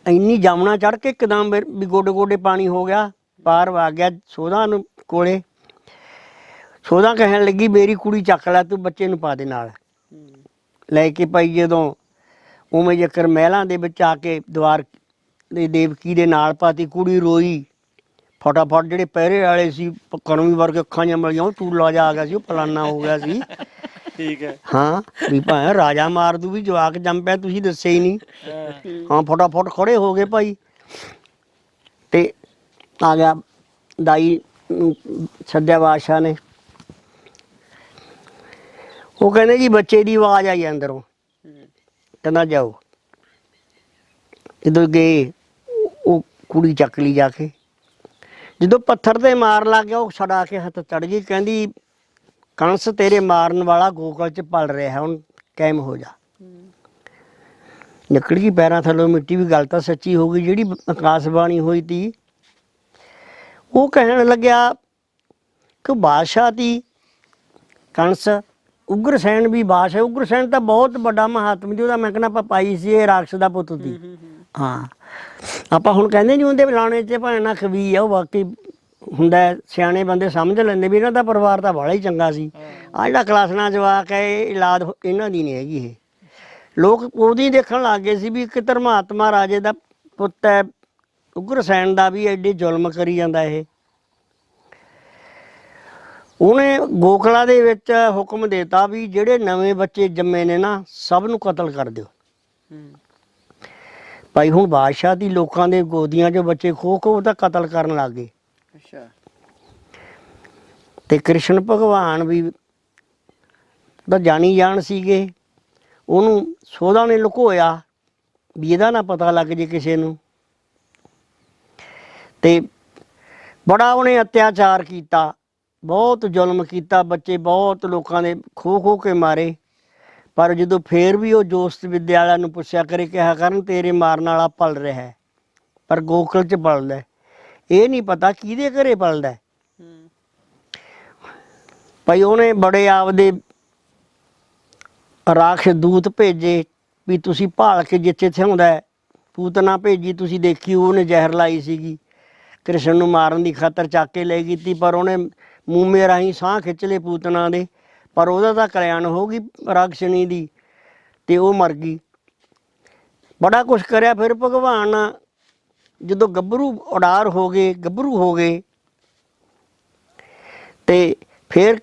Speaker 1: ਇੰਨੀ ਜਮਨਾ ਚੜ ਕੇ ਇੱਕਦਮ ਵੀ ਗੋਡੇ ਗੋਡੇ ਪਾਣੀ ਹੋ ਗਿਆ ਪਾਰ ਵਾ ਗਿਆ ਸੋਧਾ ਨੂੰ ਕੋਲੇ। ਸੋਧਾ ਕਹਿਣ ਲੱਗੀ ਮੇਰੀ ਕੁੜੀ ਚੱਕ ਲੈ ਤੂੰ ਬੱਚੇ ਨੂੰ ਪਾ ਦੇ ਨਾਲ। ਲੈ ਕੇ ਭਾਈ ਜਦੋਂ ਉਵੇਂ ਜੇਕਰ ਮਹਿਲਾਂ ਦੇ ਵਿੱਚ ਆ ਕੇ ਦਵਾਰ ਦੇ ਦੇਵਕੀ ਦੇ ਨਾਲ ਪਾਤੀ ਕੁੜੀ ਰੋਈ। ਫਟਾਫਟ ਜਿਹੜੇ ਪਹਿਰੇ ਵਾਲੇ ਸੀ ਕਣਵੀ ਵਰਗੇ ਅੱਖਾਂ ਜਿਹਾ ਮਲੀਆਂ ਉਹ ਟੂਲਾ ਜਾ ਆ ਗਿਆ ਸੀ ਉਹ ਫਲਾਨਾ ਹੋ ਗਿਆ ਸੀ।
Speaker 2: ਠੀਕ ਹੈ।
Speaker 1: ਹਾਂ ਵੀ ਭਾਵੇਂ ਰਾਜਾ ਮਾਰ ਦੂ ਵੀ ਜਵਾਕ ਜੰਮ ਪਿਆ ਤੁਸੀਂ ਦੱਸਿਆ ਹੀ ਨਹੀਂ।
Speaker 2: ਹਾਂ,
Speaker 1: ਫਟਾਫਟ ਖੜੇ ਹੋ ਗਏ ਭਾਈ। ਤੇ ਆ ਗਿਆ ਦਾਈ ਸੱਦਿਆ ਬਾਦਸ਼ਾਹ ਨੇ। ਉਹ ਕਹਿੰਦੇ ਜੀ ਬੱਚੇ ਦੀ ਆਵਾਜ਼ ਆਈ ਅੰਦਰੋਂ। ਕਹਿੰਦਾ ਜਾਓ। ਜਦੋਂ ਗਏ ਉਹ ਕੁੜੀ ਚੱਕ ਲਈ ਜਾ ਕੇ। ਜਦੋਂ ਪੱਥਰ ਤੇ ਮਾਰ ਲੱਗ ਗਿਆ ਉਹ ਛਡਾ ਕੇ ਹੱਥ ਚੜ ਗਈ। ਕਹਿੰਦੀ ਕੰਸ ਤੇਰੇ ਮਾਰਨ ਵਾਲਾ ਗੋਕਲ ਚ ਪਲ ਰਿਹਾ ਹੈ, ਹੁਣ ਕਾਇਮ ਹੋ ਜਾ। ਨਿਕਲ ਗਈ ਪੈਰਾਂ ਥੱਲੋਂ ਮਿੱਟੀ ਵੀ ਗੱਲ ਤਾਂ ਸੱਚੀ ਹੋ ਗਈ। ਜਿਹੜੀ ਆਕਾਸ਼ਬਾਣੀ ਹੋਈ ਤੀ ਉਹ ਕਹਿਣ ਲੱਗਿਆ ਕਿ ਬਾਦਸ਼ਾਹ ਦੀ ਕੰਸ ਉਗਰਸੈਨ ਵੀ ਬਾਦਸ਼ਾਹ ਉਗਰਸੈਨ ਤਾਂ ਬਹੁਤ ਵੱਡਾ ਮਹਾਤਮ ਜੀ ਉਹਦਾ ਮੈਂ ਕਹਿੰਦਾ ਪਪਾਈ ਸੀ ਇਹ ਰਾਖਸ਼ ਦਾ ਪੁੱਤ ਸੀ। ਹਾਂ ਆਪਾਂ ਹੁਣ ਕਹਿੰਦੇ ਨਹੀਂ ਹੁੰਦੇ ਫਲਾਣੇ ਚ ਭਾਵੇਂ ਨਾ ਖਵੀ ਆ ਉਹ ਵਾਕਈ ਹੁੰਦਾ ਹੈ, ਸਿਆਣੇ ਬੰਦੇ ਸਮਝ ਲੈਂਦੇ ਵੀ ਇਹਨਾਂ ਦਾ ਪਰਿਵਾਰ ਤਾਂ ਬੜਾ ਹੀ ਚੰਗਾ ਸੀ। ਆ ਜਿਹੜਾ ਕਲਾਸਣਾ ਜਵਾਕ ਹੈ ਇਹ ਔਲਾਦ ਇਹਨਾਂ ਦੀ ਨਹੀਂ ਹੈਗੀ ਇਹ। ਲੋਕ ਉਹਦੀ ਦੇਖਣ ਲੱਗ ਗਏ ਸੀ ਵੀ ਇੱਕ ਧਰਮਾਤਮਾ ਰਾਜੇ ਦਾ ਪੁੱਤ ਹੈ। ਉਗਰਸੈਨ ਦਾ ਵੀ ਐਡੇ ਜ਼ੁਲਮ ਕਰੀ ਜਾਂਦਾ ਇਹ। ਉਹਨੇ ਗੋਖਲਾ ਦੇ ਵਿੱਚ ਹੁਕਮ ਦੇਤਾ ਵੀ ਜਿਹੜੇ ਨਵੇਂ ਬੱਚੇ ਜੰਮੇ ਨੇ ਨਾ ਸਭ ਨੂੰ ਕਤਲ ਕਰ ਦਿਓ। ਭਾਈ ਹੁਣ ਬਾਦਸ਼ਾਹ ਦੀ ਲੋਕਾਂ ਦੇ ਗੋਦੀਆਂ 'ਚੋਂ ਬੱਚੇ ਖੋ ਖੋ ਉਹਦਾ ਕਤਲ ਕਰਨ ਲੱਗ ਗਏ।
Speaker 2: ਅੱਛਾ।
Speaker 1: ਤੇ ਕ੍ਰਿਸ਼ਨ ਭਗਵਾਨ ਵੀ ਦਾ ਜਾਣੀ ਜਾਣ ਸੀਗੇ। ਉਹਨੂੰ ਸੋਧਾ ਨੇ ਲੁਕੋਇਆ ਵੀ ਇਹਦਾ ਨਾ ਪਤਾ ਲੱਗ ਜੇ ਕਿਸੇ ਨੂੰ। ਤੇ ਬੜਾ ਉਹਨੇ ਅਤਿਆਚਾਰ ਕੀਤਾ। ਬਹੁਤ ਜ਼ੁਲਮ ਕੀਤਾ ਬੱਚੇ, ਬਹੁਤ ਲੋਕਾਂ ਦੇ ਖੋ ਖੋ ਕੇ ਮਾਰੇ। ਪਰ ਜਦੋਂ ਫੇਰ ਵੀ ਉਹ ਜੋਸਤ ਵਿਦਿਆਲਿਆਂ ਨੂੰ ਪੁੱਛਿਆ ਕਰੇ, ਕਿਹਾ, ਕਰਨ, ਤੇਰੇ ਮਾਰਨ ਵਾਲਾ ਪਲ ਰਿਹਾ ਹੈ, ਪਰ ਗੋਕਲ ਚ ਪਲਦਾ ਇਹ ਨਹੀਂ ਪਤਾ ਕਿਹਦੇ ਘਰੇ ਪਲਦਾ ਹੈ। ਉਹਨੇ ਬੜੇ ਆਪਦੇ ਰਾਖਸ਼ ਦੂਤ ਭੇਜੇ ਵੀ ਤੁਸੀਂ ਭਾਲ ਕੇ ਜਿੱਥੇ ਇੱਥੇ ਪੂਤਨਾ ਭੇਜੀ, ਤੁਸੀਂ ਦੇਖੀ ਉਹਨੇ ਜ਼ਹਿਰ ਲਾਈ ਸੀਗੀ। ਕ੍ਰਿਸ਼ਨ ਨੂੰ ਮਾਰਨ ਦੀ ਖਾਤਰ ਚੱਕ ਕੇ ਲੈ ਗਈ ਪਰ ਉਹਨੇ ਮੂਮੇ ਰਾਹੀਂ ਸਾਹ ਖਿੱਚ ਲਏ ਪੂਤਨਾ ਦੇ, ਪਰ ਉਹਦਾ ਤਾਂ ਕਲਿਆਣ ਹੋ ਗਈ ਰਾਖਸ਼ਣੀ ਦੀ ਤੇ ਉਹ ਮਰ ਗਈ। ਬੜਾ ਕੁਛ ਕਰਿਆ, ਫਿਰ ਭਗਵਾਨ ਜਦੋਂ ਗੱਭਰੂ ਉਡਾਰ ਹੋ ਗਏ, ਗੱਭਰੂ ਹੋ ਗਏ ਤੇ ਫਿਰ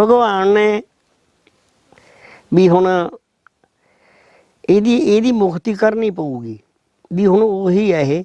Speaker 1: ਭਗਵਾਨ ਨੇ ਵੀ ਹੁਣ ਇਹਦੀ ਇਹਦੀ ਮੁਕਤੀ ਕਰਨੀ ਪਊਗੀ, ਵੀ ਹੁਣ ਉਹੀ ਹੈ ਇਹ।